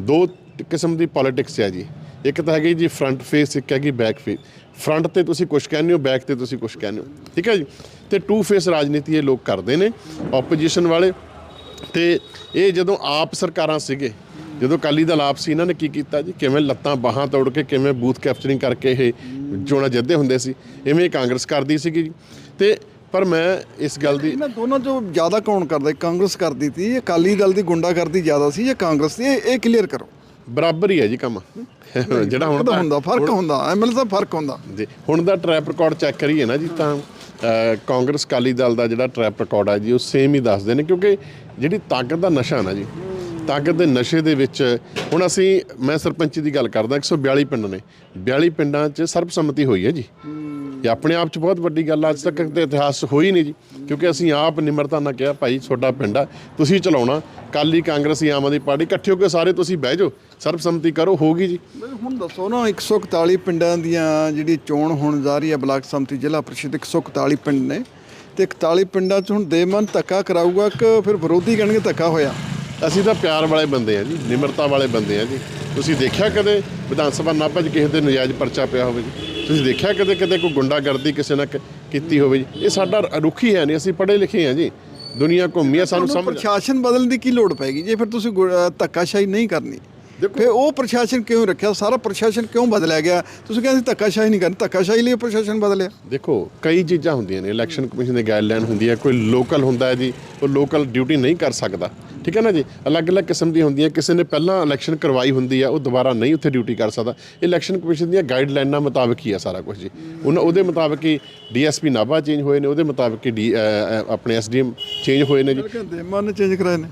ਦੋ ਕਿਸਮ ਦੀ ਪੋਲਿਟਿਕਸ ਹੈ ਜੀ। ਇੱਕ ਤਾਂ ਹੈਗੀ ਜੀ ਫਰੰਟ ਫੇਸ ਇੱਕ ਹੈਗੀ ਬੈਕ ਫੇਸ ਫਰੰਟ ਤੇ ਤੁਸੀਂ ਕੁਝ ਕਹਿੰਦੇ ਹੋ ਬੈਕ ਤੇ ਤੁਸੀਂ ਕੁਝ ਕਹਿੰਦੇ ਹੋ। ਠੀਕ ਹੈ ਜੀ? ਤੇ ਟੂ ਫੇਸ ਰਾਜਨੀਤੀ ਇਹ ਲੋਕ ਕਰਦੇ ਨੇ ਆਪੋਜੀਸ਼ਨ ਵਾਲੇ। ਤੇ ਇਹ ਜਦੋਂ ਆਪ ਸਰਕਾਰਾਂ ਸੀਗੇ ਜਦੋਂ ਅਕਾਲੀ ਦਲ ਆਪ ਸੀ ਇਹਨਾਂ ਨੇ ਕੀ ਕੀਤਾ ਜੀ? ਕਿਵੇਂ ਲੱਤਾਂ ਬਾਹਾਂ ਤੋੜ ਕੇ ਕਿਵੇਂ ਬੂਥ ਕੈਪਚਰਿੰਗ ਕਰਕੇ ਇਹ ਚੋਣਾਂ ਜਿੱਤਦੇ ਹੁੰਦੇ ਸੀ ਇਵੇਂ ਕਾਂਗਰਸ ਕਰਦੀ ਸੀਗੀ। ਜੀ ਤੇ ਪਰ ਮੈਂ ਇਸ ਗੱਲ ਦੀ ਇਹਨਾਂ ਦੋਨਾਂ ਚੋਂ ਜ਼ਿਆਦਾ ਕੌਣ ਕਰਦਾ? ਕਾਂਗਰਸ ਕਰਦੀ ਸੀ ਅਕਾਲੀ ਦਲ ਦੀ ਗੁੰਡਾਗਰਦੀ ਜ਼ਿਆਦਾ ਸੀ ਜਾਂ ਕਾਂਗਰਸ ਦੀ ਇਹ- ਕਲੀਅਰ ਕਰੋ। ਬਰਾਬਰ ਹੀ ਹੈ ਜੀ ਕੰਮ। ਜਿਹੜਾ ਹੁਣ ਤਾਂ ਤਾਂ ਹੁੰਦਾ ਫ਼ਰਕ ਹੁੰਦਾ ਐਮਐਲ ਦਾ ਫ਼ਰਕ ਹੁੰਦਾ। ਜੀ ਹੁਣ ਦਾ ਟਰੈਪ ਰਿਕਾਰਡ ਚੈੱਕ ਕਰੀਏ ਨਾ ਜੀ ਤਾਂ ਕਾਂਗਰਸ ਅਕਾਲੀ ਦਲ ਦਾ ਜਿਹੜਾ ਟਰੈਪ ਰਿਕਾਰਡ ਹੈ ਜੀ ਉਹ ਸੇਮ ਹੀ ਦੱਸਦੇ ਨੇ ਕਿਉਂਕਿ ਜਿਹੜੀ ਤਾਕਤ ਦਾ ਨਸ਼ਾ ਨਾ ਜੀ ਤਾਕਤ ਦੇ ਨਸ਼ੇ ਦੇ ਵਿੱਚ ਹੁਣ ਅਸੀਂ, ਮੈਂ ਸਰਪੰਚੀ ਦੀ ਗੱਲ ਕਰਦਾ 142 ਪਿੰਡ ਨੇ। 42 ਪਿੰਡਾਂ 'ਚ ਸਰਬਸੰਮਤੀ ਹੋਈ ਹੈ ਜੀ। ਇਹ ਆਪਣੇ ਆਪ 'ਚ ਬਹੁਤ ਵੱਡੀ ਗੱਲ ਅੱਜ ਤੱਕ ਤੇ ਇਤਿਹਾਸ ਹੋਈ ਨਹੀਂ ਜੀ, ਕਿਉਂਕਿ ਅਸੀਂ ਆਪ ਨਿਮਰਤਾ ਨਾਲ ਕਿਹਾ, ਭਾਈ, ਤੁਹਾਡਾ ਪਿੰਡ ਆ, ਤੁਸੀਂ ਚਲਾਉਣਾ। ਕਾਲੀ ਕਾਂਗਰਸੀ, ਆਮ ਆਦਮੀ ਪਾਰਟੀ, ਇਕੱਠੇ ਹੋ ਕੇ ਸਾਰੇ ਤੁਸੀਂ ਬਹਿ ਜਾਓ, ਸਰਬਸੰਮਤੀ ਕਰੋ ਹੋਗੀ ਜੀ। ਹੁਣ ਦੱਸੋ ਨਾ 141 ਪਿੰਡਾਂ ਦੀਆਂ ਜਿਹੜੀ ਚੋਣ ਹੋਣ ਜਾ ਰਹੀ ਹੈ, ਬਲਾਕ ਸੰਮਤੀ ਜ਼ਿਲ੍ਹਾ ਪ੍ਰੀਸ਼ਦ 141 ਪਿੰਡ ਨੇ। ਤੇ 41 ਪਿੰਡਾਂ 'ਚ ਹੁਣ ਦੇਮਨ ਧੱਕਾ ਕਰਾਊਗਾ ਕਿ ਫਿਰ ਵਿਰੋਧੀ ਕਹਿਣਗੇ ਧੱਕਾ ਹੋਇਆ? ਅਸੀਂ ਤਾਂ ਪਿਆਰ ਵਾਲੇ ਬੰਦੇ ਆ ਜੀ ਨਿਮਰਤਾ ਵਾਲੇ ਬੰਦੇ ਆ ਜੀ। ਤੁਸੀਂ ਦੇਖਿਆ ਕਦੇ ਵਿਧਾਨ ਸਭਾ ਨਾਭਾ 'ਚ ਕਿਸੇ ਤੇ ਨਜਾਇਜ਼ ਪਰਚਾ ਪਿਆ ਹੋਵੇ ਜੀ? ਤੁਸੀਂ ਦੇਖਿਆ ਕਦੇ ਕਿਤੇ ਕੋਈ ਗੁੰਡਾਗਰਦੀ ਕਿਸੇ ਨਾਲ ਕੀਤੀ ਹੋਵੇ ਜੀ? ਇਹ ਸਾਡਾ ਰੁੱਖ ਹੀ ਨਹੀਂ ਅਸੀਂ ਪੜ੍ਹੇ ਲਿਖੇ ਆ ਜੀ। ਦੁਨੀਆ ਘੁੰਮੀ ਆ ਸਾਨੂੰ ਸਮਝ ਪ੍ਰਸ਼ਾਸਨ ਬਦਲਣ ਦੀ ਕੀ ਲੋੜ ਪੈਗੀ ਜੇ ਫਿਰ ਤੁਸੀਂ ਧੱਕਾਸ਼ਾਹੀ ਨਹੀਂ ਕਰਨੀ ਫਿਰ ਉਹ ਪ੍ਰਸ਼ਾਸਨ ਕਿਉਂ ਰੱਖਿਆ? ਸਾਰਾ ਪ੍ਰਸ਼ਾਸਨ ਕਿਉਂ ਬਦਲਿਆ ਗਿਆ? ਤੁਸੀਂ ਕਹਿੰਦੇ ਧੱਕਾਸ਼ਾਹੀ ਨਹੀਂ ਕਰਨੀ। ਧੱਕਾਸ਼ਾਹੀ ਲਈ ਪ੍ਰਸ਼ਾਸਨ ਬਦਲਿਆ। ਦੇਖੋ ਕਈ ਚੀਜ਼ਾਂ ਹੁੰਦੀਆਂ ਨੇ। ਇਲੈਕਸ਼ਨ ਕਮਿਸ਼ਨ ਦੀ ਗਾਈਡਲਾਈਨ ਹੁੰਦੀ ਹੈ। ਕੋਈ ਲੋਕਲ ਹੁੰਦਾ ਹੈ ਜੀ ਉਹ ਲੋਕਲ ਡਿਊਟੀ ਨਹੀਂ ਕਰ ਸਕਦਾ। ਠੀਕ ਹੈ ਨਾ ਜੀ? ਅਲੱਗ-ਅਲੱਗ ਕਿਸਮ ਦੀ ਹੁੰਦੀਆਂ। ਕਿਸੇ ਨੇ ਪਹਿਲਾਂ ਇਲੈਕਸ਼ਨ ਕਰਵਾਈ ਹੁੰਦੀ ਹੈ ਉਹ ਦੁਬਾਰਾ ਨਹੀਂ ਉੱਥੇ ਡਿਊਟੀ ਕਰ ਸਕਦਾ। ਇਲੈਕਸ਼ਨ ਕਮਿਸ਼ਨ ਦੀਆਂ ਗਾਈਡਲਾਈਨਾਂ ਮੁਤਾਬਕ ਹੀ ਆ ਸਾਰਾ ਕੁਝ ਜੀ। ਉਹਨਾਂ ਉਹਦੇ ਮੁਤਾਬਕ ਹੀ ਡੀਐਸਪੀ ਨਾਭਾ ਚੇਂਜ ਹੋਏ ਨੇ ਉਹਦੇ ਮੁਤਾਬਕ ਹੀ ਆਪਣੇ ਐਸਡੀਐਮ ਚੇਂਜ ਹੋਏ ਨੇ ਜੀ। ਮਨ ਚੇਂਜ ਕਰਾਏ ਨੇ।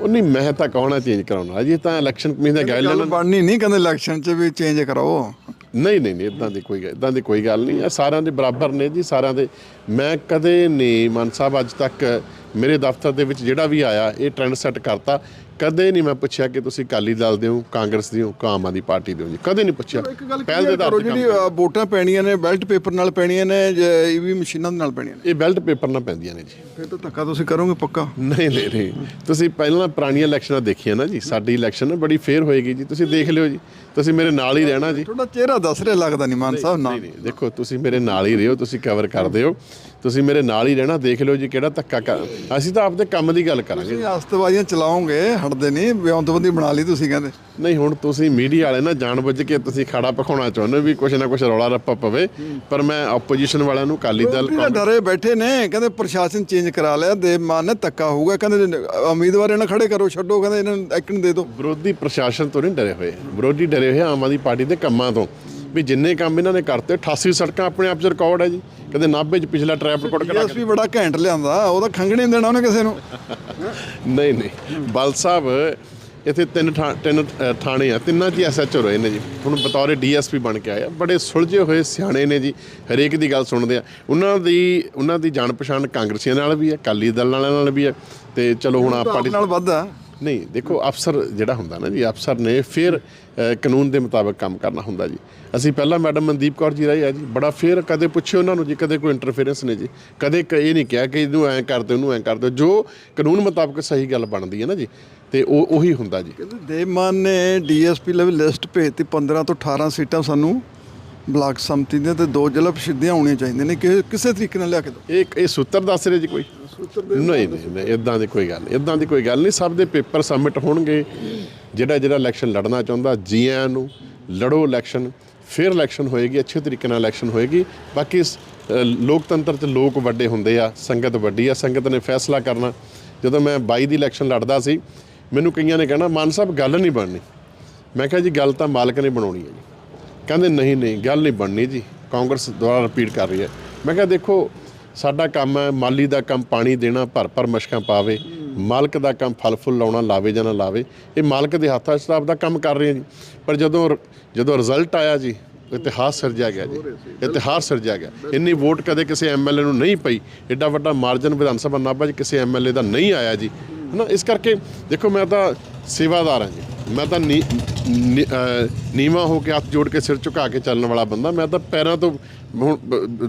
ਉਹ ਨਹੀਂ ਮੈਂ ਤਾਂ ਕਹਣਾ ਚੇਂਜ ਕਰਾਉਣਾ। ਜੀ ਇਹ ਤਾਂ ਇਲੈਕਸ਼ਨ ਕਮਿਸ਼ਨ ਦੀਆਂ ਗੱਲ ਗਾਈਡਲਾਈਨਾਂ ਬਣਨੀ ਨਹੀਂ ਕਹਿੰਦੇ ਇਲੈਕਸ਼ਨ 'ਚ ਵੀ ਚੇਂਜ ਕਰਾਓ। ਨਹੀਂ ਨਹੀਂ ਨਹੀਂ ਇਦਾਂ ਦੀ ਕੋਈ ਇਦਾਂ ਦੀ ਕੋਈ ਗੱਲ ਨਹੀਂ। ਸਾਰਿਆਂ ਦੇ ਬਰਾਬਰ ਨੇ ਜੀ ਸਾਰਿਆਂ ਦੇ ਮੈਂ ਕਦੇ ਨਹੀਂ ਮਾਨ ਸਾਹਿਬ ਅੱਜ ਤੱਕ ਮੇਰੇ ਦਫ਼ਤਰ ਦੇ ਵਿੱਚ ਜਿਹੜਾ ਵੀ ਆਇਆ ਇਹ ਟ੍ਰੈਂਡ ਸੈੱਟ ਕਰਤਾ। ਕਦੇ ਨਹੀਂ ਮੈਂ ਪੁੱਛਿਆ ਕਿ ਤੁਸੀਂ ਅਕਾਲੀ ਦਲ ਦੇ ਹੋ ਕਾਂਗਰਸ ਦੇ ਹੋ ਕਿ ਆਮ ਆਦਮੀ ਪਾਰਟੀ ਦੇ ਹੋ ਜੀ। ਕਦੇ ਨਹੀਂ ਪੁੱਛਿਆ। ਪਹਿਲ ਦੇ ਆਧਾਰ ਤੇ ਜਿਹੜੀ ਕੰਮ ਵੋਟਾਂ ਪੈਣੀਆਂ ਨੇ ਬੈਲਟ ਪੇਪਰ ਨਾਲ ਪੈਣੀਆਂ ਨੇ ਜਾਂ ਈਵੀ ਮਸ਼ੀਨਾਂ ਦੇ ਨਾਲ ਪੈਣੀਆਂ ਨੇ? ਇਹ ਬੈਲਟ ਪੇਪਰ ਨਾਲ ਪੈਂਦੀਆਂ ਨੇ ਜੀ। ਫਿਰ ਤਾਂ ਧੱਕਾ ਤੁਸੀਂ ਕਰੋਗੇ ਪੱਕਾ। ਨਹੀਂ ਨਹੀਂ ਨਹੀਂ। ਤੁਸੀਂ ਪਹਿਲਾਂ ਪੁਰਾਣੀਆਂ ਇਲੈਕਸ਼ਨਾਂ ਦੇਖੀਆਂ ਨਾ ਜੀ। ਸਾਡੀ ਇਲੈਕਸ਼ਨ ਬੜੀ ਫੇਅਰ ਹੋਏਗੀ ਜੀ। ਤੁਸੀਂ ਦੇਖ ਲਿਓ ਜੀ। ਤੁਸੀਂ ਮੇਰੇ ਨਾਲ ਹੀ ਰਹਿਣਾ ਜੀ। ਤੁਹਾਡਾ ਚਿਹਰਾ ਦੱਸ ਰਿਹਾ ਲੱਗਦਾ ਨਹੀਂ ਮਾਨ ਸਾਹਿਬ ਨਾਲ। ਨਹੀਂ ਨਹੀਂ। ਦੇਖੋ ਤੁਸੀਂ ਮੇਰੇ ਨਾਲ ਹੀ ਰਹੋ ਤੁਸੀਂ ਕਵਰ ਕਰਦੇ ਹੋ। ਤੁਸੀਂ ਮੇਰੇ ਨਾਲ ਹੀ ਰਹਿਣਾ ਦੇਖ ਲਿਓ ਜੀ ਕਿਹੜਾ ਧੱਕਾ ਕਰ ਅਸੀਂ ਤਾਂ ਆਪਦੇ ਕੰਮ ਦੀ ਗੱਲ ਕਰਾਂਗੇ। ਤੁਸੀਂ ਆਸਤਵਾਦੀਆਂ ਚਲਾਓਗੇ ਹਟਦੇ ਨਹੀਂ ਬਿਉਂਤਬੰਦੀ ਬਣਾ ਲਈ ਤੁਸੀਂ ਕਹਿੰਦੇ। ਨਹੀਂ ਹੁਣ ਤੁਸੀਂ ਮੀਡੀਆ ਵਾਲੇ ਨਾ ਜਾਣਬੁੱਝ ਕੇ ਤੁਸੀਂ ਖੜਾ ਪਖਾਉਣਾ ਚਾਹੁੰਦੇ ਵੀ ਕੁਛ ਨਾ ਕੁਛ ਰੌਲਾ ਰੱਪਾ ਪਵੇ ਪਰ ਮੈਂ ਆਪੋਜੀਸ਼ਨ ਵਾਲਿਆਂ ਨੂੰ ਅਕਾਲੀ ਦਲ ਡਰੇ ਬੈਠੇ ਨੇ ਕਹਿੰਦੇ ਪ੍ਰਸ਼ਾਸਨ ਚੇਂਜ ਕਰਾ ਲਿਆ ਦੇ ਮਾਨ ਨੇ ਧੱਕਾ ਹੋਊਗਾ ਕਹਿੰਦੇ ਉਮੀਦਵਾਰ ਇਹਨਾਂ ਖੜੇ ਕਰੋ ਛੱਡੋ ਕਹਿੰਦੇ ਇਹਨਾਂ ਨੂੰ ਐਕਟ ਦੇ ਦਿਓ। ਵਿਰੋਧੀ ਪ੍ਰਸ਼ਾਸਨ ਤੋਂ ਨਹੀਂ ਡਰੇ ਹੋਏ। ਵਿਰੋਧੀ ਡਰੇ ਹੋਏ ਆਮ ਆਦਮੀ ਪਾਰਟੀ ਦੇ ਕੰਮਾਂ ਤੋਂ। ਵੀ ਜਿੰਨੇ ਕੰਮ ਇਹਨਾਂ ਨੇ ਕਰਤੇ 88 ਸੜਕਾਂ ਆਪਣੇ ਆਪ 'ਚ ਰਿਕਾਰਡ ਹੈ ਜੀ। ਕਹਿੰਦੇ ਨਾਭੇ 'ਚ ਪਿਛਲਾ ਟ੍ਰੈਪ ਰਿਕਾਰਡ ਕਰਾ ਐਸਪੀ ਬੜਾ ਘੈਂਟ ਲਿਆਂਦਾ ਉਹਦਾ ਖੰਗਣੇ ਦੇਣਾ ਉਹਨੇ ਕਿਸੇ ਨੂੰ। ਨਹੀਂ ਨਹੀਂ। ਬਲ ਸਾਹਿਬ ਇੱਥੇ ਤਿੰਨ ਤਿੰਨ ਥਾਣੇ ਆ। ਤਿੰਨਾਂ 'ਚ ਐਸਐਚਓ ਰਹੇ ਨੇ ਜੀ। ਹੁਣ ਬਤੌਰੇ ਡੀਐਸਪੀ ਬਣ ਕੇ ਆਏ ਆ। ਬੜੇ ਸੁਲਝੇ ਹੋਏ ਸਿਆਣੇ ਨੇ ਜੀ। ਹਰੇਕ ਦੀ ਗੱਲ ਸੁਣਦੇ ਆ। ਉਹਨਾਂ ਦੀ ਉਹਨਾਂ ਦੀ ਜਾਣ ਪਛਾਣ ਕਾਂਗਰਸੀਆਂ ਨਾਲ ਵੀ ਹੈ ਅਕਾਲੀ ਦਲ ਵਾਲਿਆਂ ਨਾਲ ਵੀ ਹੈ। ਤੇ ਚਲੋ ਹੁਣ ਆਪਾਂ ਨਾਲ ਵੱਧਾ ਨਹੀਂ ਦੇਖੋ ਅਫਸਰ ਜਿਹੜਾ ਹੁੰਦਾ ਨਾ ਜੀ ਅਫਸਰ ਨੇ ਫਿਰ ਕਾਨੂੰਨ ਦੇ ਮੁਤਾਬਕ ਕੰਮ ਕਰਨਾ ਹੁੰਦਾ ਜੀ। ਅਸੀਂ ਪਹਿਲਾਂ ਮੈਡਮ ਮਨਦੀਪ ਕੌਰ ਜੀ ਰਹੇ ਆ ਜੀ ਬੜਾ ਫੇਰ ਕਦੇ ਪੁੱਛਿਓ ਉਹਨਾਂ ਨੂੰ ਜੀ ਕਦੇ ਕੋਈ ਇੰਟਰਫੇਰੈਂਸ ਨਹੀਂ ਜੀ। ਕਦੇ ਇਹ ਨਹੀਂ ਕਿਹਾ ਕਿ ਇਹਨੂੰ ਐਂ ਕਰ ਦਿਓ ਉਹਨੂੰ ਐਂ ਕਰ ਦਿਓ। ਜੋ ਕਾਨੂੰਨ ਮੁਤਾਬਕ ਸਹੀ ਗੱਲ ਬਣਦੀ ਹੈ ਨਾ ਜੀ ਤੇ ਉਹ ਉਹੀ ਹੁੰਦਾ ਜੀ। ਕਹਿੰਦੇ ਦੇਵਮਾਨ ਨੇ ਡੀਐਸਪੀ ਲੈਵਲ ਲਿਸਟ ਭੇਜਤੀ 15 ਤੋਂ 18 ਸੀਟਾਂ ਸਾਨੂੰ ਬਲਾਕ ਸੰਮਤੀ ਦੀਆਂ ਤੇ ਦੋ ਜ਼ਿਲ੍ਹਾ ਪ੍ਰਸਿੱਧੀਆਂ ਹੋਣੀਆਂ ਚਾਹੀਦੀਆਂ ਨੇ। ਕਿਸੇ ਤਰੀਕੇ ਨਾਲ ਲਿਆ ਕੇ ਦਿਓ। ਇਹ ਇਹ ਸੂਤਰ ਦੱਸ ਰਹੇ ਜੀ ਕੋਈ? ਨਹੀਂ ਨਹੀਂ ਨਹੀਂ ਇਦਾਂ ਦੀ ਕੋਈ ਗੱਲ ਨਹੀਂ ਇਦਾਂ ਦੀ ਕੋਈ ਗੱਲ ਨਹੀਂ, ਸਭ ਦੇ ਪੇਪਰ ਸਬਮਿਟ ਹੋਣਗੇ। ਜਿਹੜਾ ਜਿਹੜਾ ਇਲੈਕਸ਼ਨ ਲੜਨਾ ਚਾਹੁੰਦਾ, ਜੀਆਂ ਨੂੰ ਲੜੋ ਇਲੈਕਸ਼ਨ, ਫਿਰ ਇਲੈਕਸ਼ਨ ਹੋਏਗੀ, ਅੱਛੇ ਤਰੀਕੇ ਨਾਲ ਇਲੈਕਸ਼ਨ ਹੋਏਗੀ। ਬਾਕੀ ਲੋਕਤੰਤਰ 'ਚ ਲੋਕ ਵੱਡੇ ਹੁੰਦੇ ਆ, ਸੰਗਤ ਵੱਡੀ ਆ, ਸੰਗਤ ਨੇ ਫੈਸਲਾ ਕਰਨਾ। ਜਦੋਂ ਮੈਂ 22 ਦੀ ਇਲੈਕਸ਼ਨ ਲੜਦਾ ਸੀ, ਮੈਨੂੰ ਕਈਆਂ ਨੇ ਕਹਿਣਾ, ਮਾਨ ਸਾਹਿਬ, ਗੱਲ ਨਹੀਂ ਬਣਨੀ। ਮੈਂ ਕਿਹਾ ਜੀ, ਗੱਲ ਤਾਂ ਮਾਲਕ ਨੇ ਬਣਾਉਣੀ ਹੈ ਜੀ। ਕਹਿੰਦੇ, ਨਹੀਂ ਨਹੀਂ, ਗੱਲ ਨਹੀਂ ਬਣਨੀ ਜੀ, ਕਾਂਗਰਸ ਦੁਆਰਾ ਰਿਪੀਟ ਕਰ ਰਹੀ ਹੈ। ਮੈਂ ਕਿਹਾ, ਦੇਖੋ ਸਾਡਾ ਕੰਮ ਹੈ ਮਾਲੀ ਦਾ ਕੰਮ ਪਾਣੀ ਦੇਣਾ, ਭਰ ਭਰ ਮਸ਼ਕਾਂ ਪਾਵੇ, ਮਾਲਕ ਦਾ ਕੰਮ ਫਲ ਫੁੱਲ ਲਾਉਣਾ, ਲਾਵੇ ਜਾਂ ਨਾ ਲਾਵੇ, ਇਹ ਮਾਲਕ ਦੇ ਹੱਥਾਂ 'ਚ ਦਾ ਕੰਮ ਕਰ ਰਹੇ ਹਾਂ ਜੀ। ਪਰ ਜਦੋਂ ਜਦੋਂ ਰਿਜ਼ਲਟ ਆਇਆ ਜੀ, ਇਤਿਹਾਸ ਸਿਰਜਿਆ ਗਿਆ ਜੀ, ਇਤਿਹਾਸ ਸਿਰਜਿਆ ਗਿਆ। ਇੰਨੀ ਵੋਟ ਕਦੇ ਕਿਸੇ ਐਮਐਲਏ ਨੂੰ ਨਹੀਂ ਪਈ ਐਡਾ ਵੱਡਾ ਮਾਰਜਨ ਵਿਧਾਨ ਸਭਾ ਨਾਭਾ 'ਚ ਕਿਸੇ ਐਮਐਲਏ ਦਾ ਨਹੀਂ ਆਇਆ ਜੀ। ਹਨਾ ਇਸ ਕਰਕੇ ਦੇਖੋ ਮੈਂ ਤਾਂ ਸੇਵਾਦਾਰ ਹਾਂ ਜੀ। ਮੈਂ ਤਾਂ ਨੀ- ਨੀ- ਨੀਵਾਂ ਹੋ ਕੇ ਹੱਥ ਜੋੜ ਕੇ ਸਿਰ ਝੁਕਾ ਕੇ ਚੱਲਣ ਵਾਲਾ ਬੰਦਾ। ਮੈਂ ਤਾਂ ਪੈਰਾਂ ਤੋਂ ਹੁਣ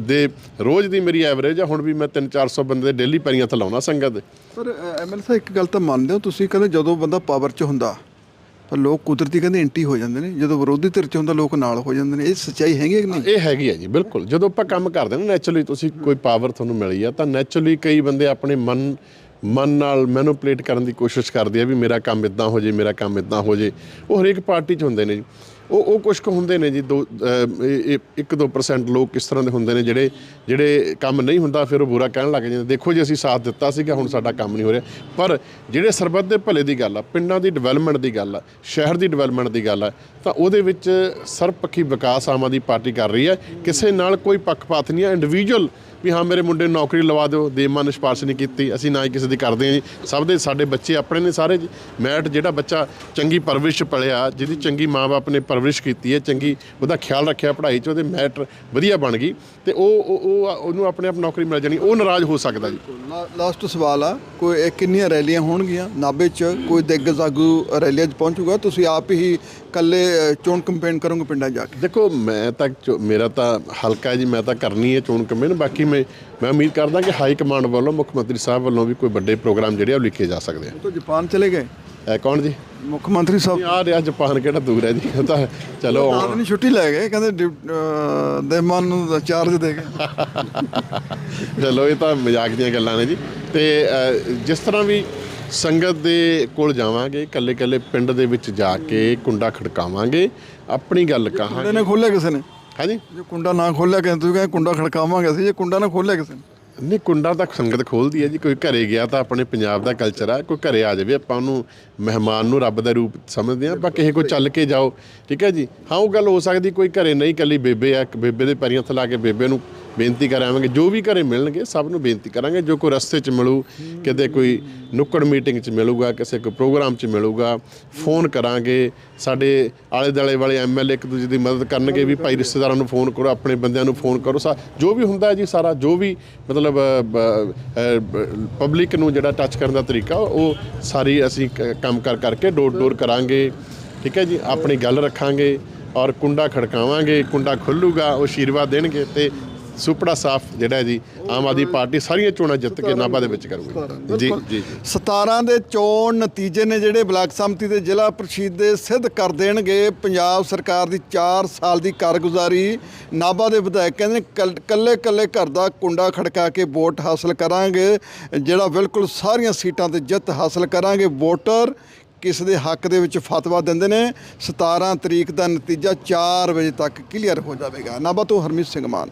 ਦੇ ਰੋਜ਼ ਦੀ ਮੇਰੀ ਐਵਰੇਜ ਆ ਹੁਣ ਵੀ ਮੈਂ 3-400 ਬੰਦੇ ਦੇ ਡੇਲੀ ਪੈਰੀਆਂ ਥਲਾਉਣਾ ਸੰਗਤ ਦੇ। ਪਰ ਐਮਐਲ ਸਾਹਿਬ ਇੱਕ ਗੱਲ ਤਾਂ ਮੰਨਦੇ ਹੋ ਤੁਸੀਂ ਕਹਿੰਦੇ ਜਦੋਂ ਬੰਦਾ ਪਾਵਰ 'ਚ ਹੁੰਦਾ ਪਰ ਲੋਕ ਕੁਦਰਤੀ ਕਹਿੰਦੇ ਐਂਟੀ ਹੋ ਜਾਂਦੇ ਨੇ। ਜਦੋਂ ਵਿਰੋਧੀ ਧਿਰ 'ਚ ਹੁੰਦਾ ਲੋਕ ਨਾਲ ਹੋ ਜਾਂਦੇ ਨੇ। ਇਹ ਸੱਚਾਈ ਹੈਗੀ ਹੈ ਕਿ ਨਹੀਂ? ਇਹ ਹੈਗੀ ਹੈ ਜੀ ਬਿਲਕੁਲ। ਜਦੋਂ ਆਪਾਂ ਕੰਮ ਕਰਦੇ ਨਾ ਨੈਚੁਰਲੀ ਤੁਸੀਂ ਕੋਈ ਪਾਵਰ ਤੁਹਾਨੂੰ ਮਿਲੀ ਆ ਤਾਂ ਨੈਚੁਰਲੀ ਕਈ ਬੰਦੇ ਆਪਣੇ ਮਨ ਮਨ ਨਾਲ ਮੈਨੂਪਲੇਟ ਕਰਨ ਦੀ ਕੋਸ਼ਿਸ਼ ਕਰਦੇ ਆ ਵੀ ਮੇਰਾ ਕੰਮ ਇਦਾਂ ਹੋ ਜੇ, ਮੇਰਾ ਕੰਮ ਇਦਾਂ ਹੋ ਜੇ। ਉਹ ਹਰੇਕ ਪਾਰਟੀ 'ਚ ਹੁੰਦੇ ਨੇ ਜੀ। ਉਹ ਉਹ ਕੁਝ ਕੁ ਹੁੰਦੇ ਨੇ ਜੀ, ਦੋ 1-2% ਲੋਕ ਕਿਸ ਤਰ੍ਹਾਂ ਦੇ ਹੁੰਦੇ ਨੇ ਜਿਹੜੇ ਜਿਹੜੇ ਕੰਮ ਨਹੀਂ ਹੁੰਦਾ, ਫਿਰ ਉਹ ਬੁਰਾ ਕਹਿਣ ਲੱਗ ਜਾਂਦੇ ਦੇਖੋ ਜੀ, ਅਸੀਂ ਸਾਥ ਦਿੱਤਾ ਸੀਗਾ, ਹੁਣ ਸਾਡਾ ਕੰਮ ਨਹੀਂ ਹੋ ਰਿਹਾ। ਪਰ ਜਿਹੜੇ ਸਰਬੱਤ ਦੇ ਭਲੇ ਦੀ ਗੱਲ ਆ, ਪਿੰਡਾਂ ਦੀ ਡਿਵੈਲਪਮੈਂਟ ਦੀ ਗੱਲ ਆ, ਸ਼ਹਿਰ ਦੀ ਡਿਵੈਲਪਮੈਂਟ ਦੀ ਗੱਲ ਆ, ਤਾਂ ਉਹਦੇ ਵਿੱਚ ਸਰਬਪੱਖੀ ਵਿਕਾਸ ਆਮ ਆਦਮੀ ਪਾਰਟੀ ਕਰ ਰਹੀ ਹੈ ਕਿਸੇ ਨਾਲ ਕੋਈ ਪੱਖਪਾਤ ਨਹੀਂ ਹੈ ਇੰਡੀਵਿਜੂਅਲ ਵੀ ਹਾਂ, ਮੇਰੇ ਮੁੰਡੇ ਨੂੰ ਨੌਕਰੀ ਲਵਾ ਦਿਓ। ਦੇਮਾਨ ਨੇ ਸਿਫਾਰਿਸ਼ ਨਹੀਂ ਕੀਤੀ। ਅਸੀਂ ਨਾ ਹੀ ਕਿਸੇ ਦੀ ਕਰਦੇ ਹਾਂ ਜੀ। ਸਭ ਦੇ ਸਾਡੇ ਬੱਚੇ ਆਪਣੇ ਨੇ ਸਾਰੇ ਜੀ। ਮੈਟ ਜਿਹੜਾ ਬੱਚਾ ਚੰਗੀ ਪਰਵਰਿਸ਼ ਪਲਿਆ ਜਿਹਦੀ ਚੰਗੀ ਮਾਂ-ਬਾਪ ਨੇ ਪਰਵਰਿਸ਼ ਕੀਤੀ ਹੈ, ਚੰਗੀ ਉਹਦਾ ਖਿਆਲ ਰੱਖਿਆ ਪੜ੍ਹਾਈ 'ਚ, ਉਹਦੇ ਮੈਟ ਵਧੀਆ ਬਣ ਗਈ ਤੇ ਉਹ, ਉਹ- ਉਹਨੂੰ ਆਪਣੇ ਆਪ ਨੌਕਰੀ ਮਿਲ ਜਾਣੀ। ਉਹ ਨਾਰਾਜ਼ ਹੋ ਸਕਦਾ ਜੀ। ਲਾਸਟ ਸਵਾਲ ਆ, ਕੋਈ ਕਿੰਨੀਆਂ ਰੈਲੀਆਂ ਹੋਣਗੀਆਂ? ਨਾਭੇ 'ਚ ਕੋਈ ਦਿੱਗਜ ਆਗੂ ਰੈਲੀਆਂ 'ਚ ਪਹੁੰਚੂਗਾ? ਤੁਸੀਂ ਆਪ ਹੀ ਇਕੱਲੇ ਅ, ਚੋਣ ਕੰਪੇਨ ਕਰੋਗੇ ਪਿੰਡਾਂ ਜਾ ਕੇ? ਦੇਖੋ ਮੈਂ ਤਾਂ ਮੇਰਾ ਤਾਂ ਹਲਕਾ ਜੀ ਮੈਂ ਤਾਂ ਕਰਨੀ ਹੈ ਚੋਣ ਕਮੇਨ ਬਾਕੀ ਮੈਂ ਮੈਂ ਉਮੀਦ ਕਰਦਾ ਕਿ ਹਾਈ ਕਮਾਂਡ ਵੱਲੋਂ ਮੁੱਖ ਮੰਤਰੀ ਸਾਹਿਬ ਵੱਲੋਂ ਵੀ ਕੋਈ ਵੱਡੇ ਪ੍ਰੋਗਰਾਮ ਜਿਹੜੇ ਆ ਉਹ ਲਿਖੇ ਜਾ ਸਕਦੇ ਉਹ ਤਾਂ ਜਾਪਾਨ ਚਲੇ ਗਏ। ਆ ਕੌਣ ਜੀ? ਮੁੱਖ ਮੰਤਰੀ ਸਾਹਿਬ। ਆ ਰਿਹਾ ਜਾਪਾਨ ਕਿਹੜਾ ਦੂਰ ਹੈ ਜੀ? ਤਾਂ ਚਲੋ। ਨੂੰ ਛੁੱਟੀ ਲੈ ਗਏ ਕਹਿੰਦੇ ਦੇਮਾਨ ਨੂੰ ਚਾਰਜ ਦੇ ਗਏ। ਚਲੋ ਇਹ ਤਾਂ ਮਜ਼ਾਕ ਦੀਆਂ ਗੱਲਾਂ ਨੇ ਜੀ। ਤੇ ਜਿਸ ਤਰ੍ਹਾਂ ਵੀ ਸੰਗਤ ਦੇ ਕੋਲ ਜਾਵਾਂਗੇ ਕੱਲੇ ਕੱਲੇ ਪਿੰਡ ਦੇ ਵਿੱਚ ਜਾ ਕੇ ਕੁੰਡਾ ਖੜਕਾਵਾਂਗੇ ਆਪਣੀ ਗੱਲ ਕਹਾਂਗੇ। ਨੇ ਖੋਲਿਆ ਕਿਸੇ ਨੇ? ਹਾਂਜੀ? ਜੇ ਕੁੰਡਾ ਨਾ ਖੋਲਿਆ ਕਹਿੰਦੇ ਤੁਸੀਂ ਕਹਿੰਦੇ ਕੁੰਡਾ ਖੜਕਾਵਾਂਗੇ ਅਸੀਂ ਜੇ ਕੁੰਡਾ ਨਾ ਖੋਲਿਆ ਕਿਸੇ ਨੇ? ਨਹੀਂ ਕੁੰਡਾ ਤਾਂ ਸੰਗਤ ਖੋਲਦੀ ਹੈ ਜੀ ਕੋਈ ਘਰੇ ਗਿਆ ਤਾਂ ਆਪਣੇ ਪੰਜਾਬ ਦਾ ਕਲਚਰ ਆ ਕੋਈ ਘਰੇ ਆ ਜਾਵੇ ਆਪਾਂ ਉਹਨੂੰ ਮਹਿਮਾਨ ਨੂੰ ਰੱਬ ਦਾ ਰੂਪ ਸਮਝਦੇ ਆ ਆਪਾਂ ਕਿਸੇ ਕੋ ਚੱਲ ਕੇ ਜਾਓ ਠੀਕ ਹੈ ਜੀ? ਹਾਂ ਉਹ ਗੱਲ ਹੋ ਸਕਦੀ ਕੋਈ ਘਰੇ ਨਹੀਂ ਕੱਲੀ ਬੇਬੇ ਆ ਬੇਬੇ ਦੇ ਪੈਰੀਂ ਹੱਥ ਲਾ ਕੇ ਬੇਬੇ ਨੂੰ ਬੇਨਤੀ ਕਰਾਵਾਂਗੇ ਜੋ ਵੀ ਘਰੇ ਮਿਲਣਗੇ ਸਭ ਨੂੰ ਬੇਨਤੀ ਕਰਾਂਗੇ, ਜੋ ਕੋਈ ਰਸਤੇ 'ਚ ਮਿਲੂ, ਕਿਤੇ ਕੋਈ ਨੁੱਕੜ ਮੀਟਿੰਗ 'ਚ ਮਿਲੂਗਾ, ਕਿਸੇ ਕੋਈ ਪ੍ਰੋਗਰਾਮ 'ਚ ਮਿਲੂਗਾ, ਫੋਨ ਕਰਾਂਗੇ। ਸਾਡੇ ਆਲੇ ਦੁਆਲੇ ਵਾਲੇ ਐਮਐਲਏ ਇੱਕ ਦੂਜੇ ਦੀ ਮਦਦ ਕਰਨਗੇ ਵੀ ਭਾਈ ਰਿਸ਼ਤੇਦਾਰਾਂ ਨੂੰ ਫੋਨ ਕਰੋ, ਆਪਣੇ ਬੰਦਿਆਂ ਨੂੰ ਫੋਨ ਕਰੋ। ਸਾ, ਜੋ ਵੀ ਹੁੰਦਾ ਜੀ ਸਾਰਾ, ਜੋ ਵੀ ਮਤਲਬ ਪਬਲਿਕ ਨੂੰ ਜਿਹੜਾ ਟੱਚ ਕਰਨ ਦਾ ਤਰੀਕਾ, ਉਹ ਸਾਰੀ ਅਸੀਂ ਕ- ਕੰਮ ਕਰ, ਕਰਕੇ ਡੋਰ ਡੋਰ ਕਰਾਂਗੇ। ਠੀਕ ਹੈ ਜੀ? ਆਪਣੀ ਗੱਲ ਰੱਖਾਂਗੇ ਔਰ ਕੁੰਡਾ ਖੜਕਾਵਾਂਗੇ, ਕੁੰਡਾ ਖੁੱਲੂਗਾ, ਉਹ ਆਸ਼ੀਰਵਾਦ ਦੇਣਗੇ ਤੇ ਸੁਪੜਾ ਸਾਫ਼ ਜਿਹੜਾ ਜੀ ਆਮ ਆਦਮੀ ਪਾਰਟੀ ਸਾਰੀਆਂ ਚੋਣਾਂ ਜਿੱਤ ਕੇ ਨਾਭਾ ਦੇ ਵਿੱਚ ਕਰੂਗੀ। ਜੀ। ਜੀ ਜੀ 17 ਦੇ ਚੋਣ ਨਤੀਜੇ ਨੇ ਜਿਹੜੇ ਬਲਾਕ ਸੰਮਤੀ ਦੇ ਜ਼ਿਲ੍ਹਾ ਪ੍ਰੀਸ਼ਦ ਦੇ ਸਿੱਧ ਕਰ ਦੇਣਗੇ। ਪੰਜਾਬ ਸਰਕਾਰ ਦੀ 4 ਸਾਲ ਦੀ ਕਾਰਗੁਜ਼ਾਰੀ ਨਾਭਾ ਦੇ ਵਿਧਾਇਕ ਕਹਿੰਦੇ ਨੇ ਕੱਲੇ ਕੱਲੇ ਘਰ ਦਾ ਕੁੰਡਾ ਖੜਕਾ ਕੇ ਵੋਟ ਹਾਸਲ ਕਰਾਂਗੇ। ਜਿਹੜਾ ਬਿਲਕੁਲ ਸਾਰੀਆਂ ਸੀਟਾਂ ਤੇ ਜਿੱਤ ਹਾਸਲ ਕਰਾਂਗੇ ਵੋਟਰ ਕਿਸ ਦੇ ਹੱਕ ਦੇ ਵਿੱਚ ਫਤਵਾ ਦਿੰਦੇ ਨੇ? 17 ਤਰੀਕ ਦਾ ਨਤੀਜਾ 4 ਵਜੇ ਤੱਕ ਕਲੀਅਰ ਹੋ ਜਾਵੇਗਾ। ਨਾਭਾ ਤੋਂ ਹਰਮੀਤ ਸਿੰਘ ਮਾਨ।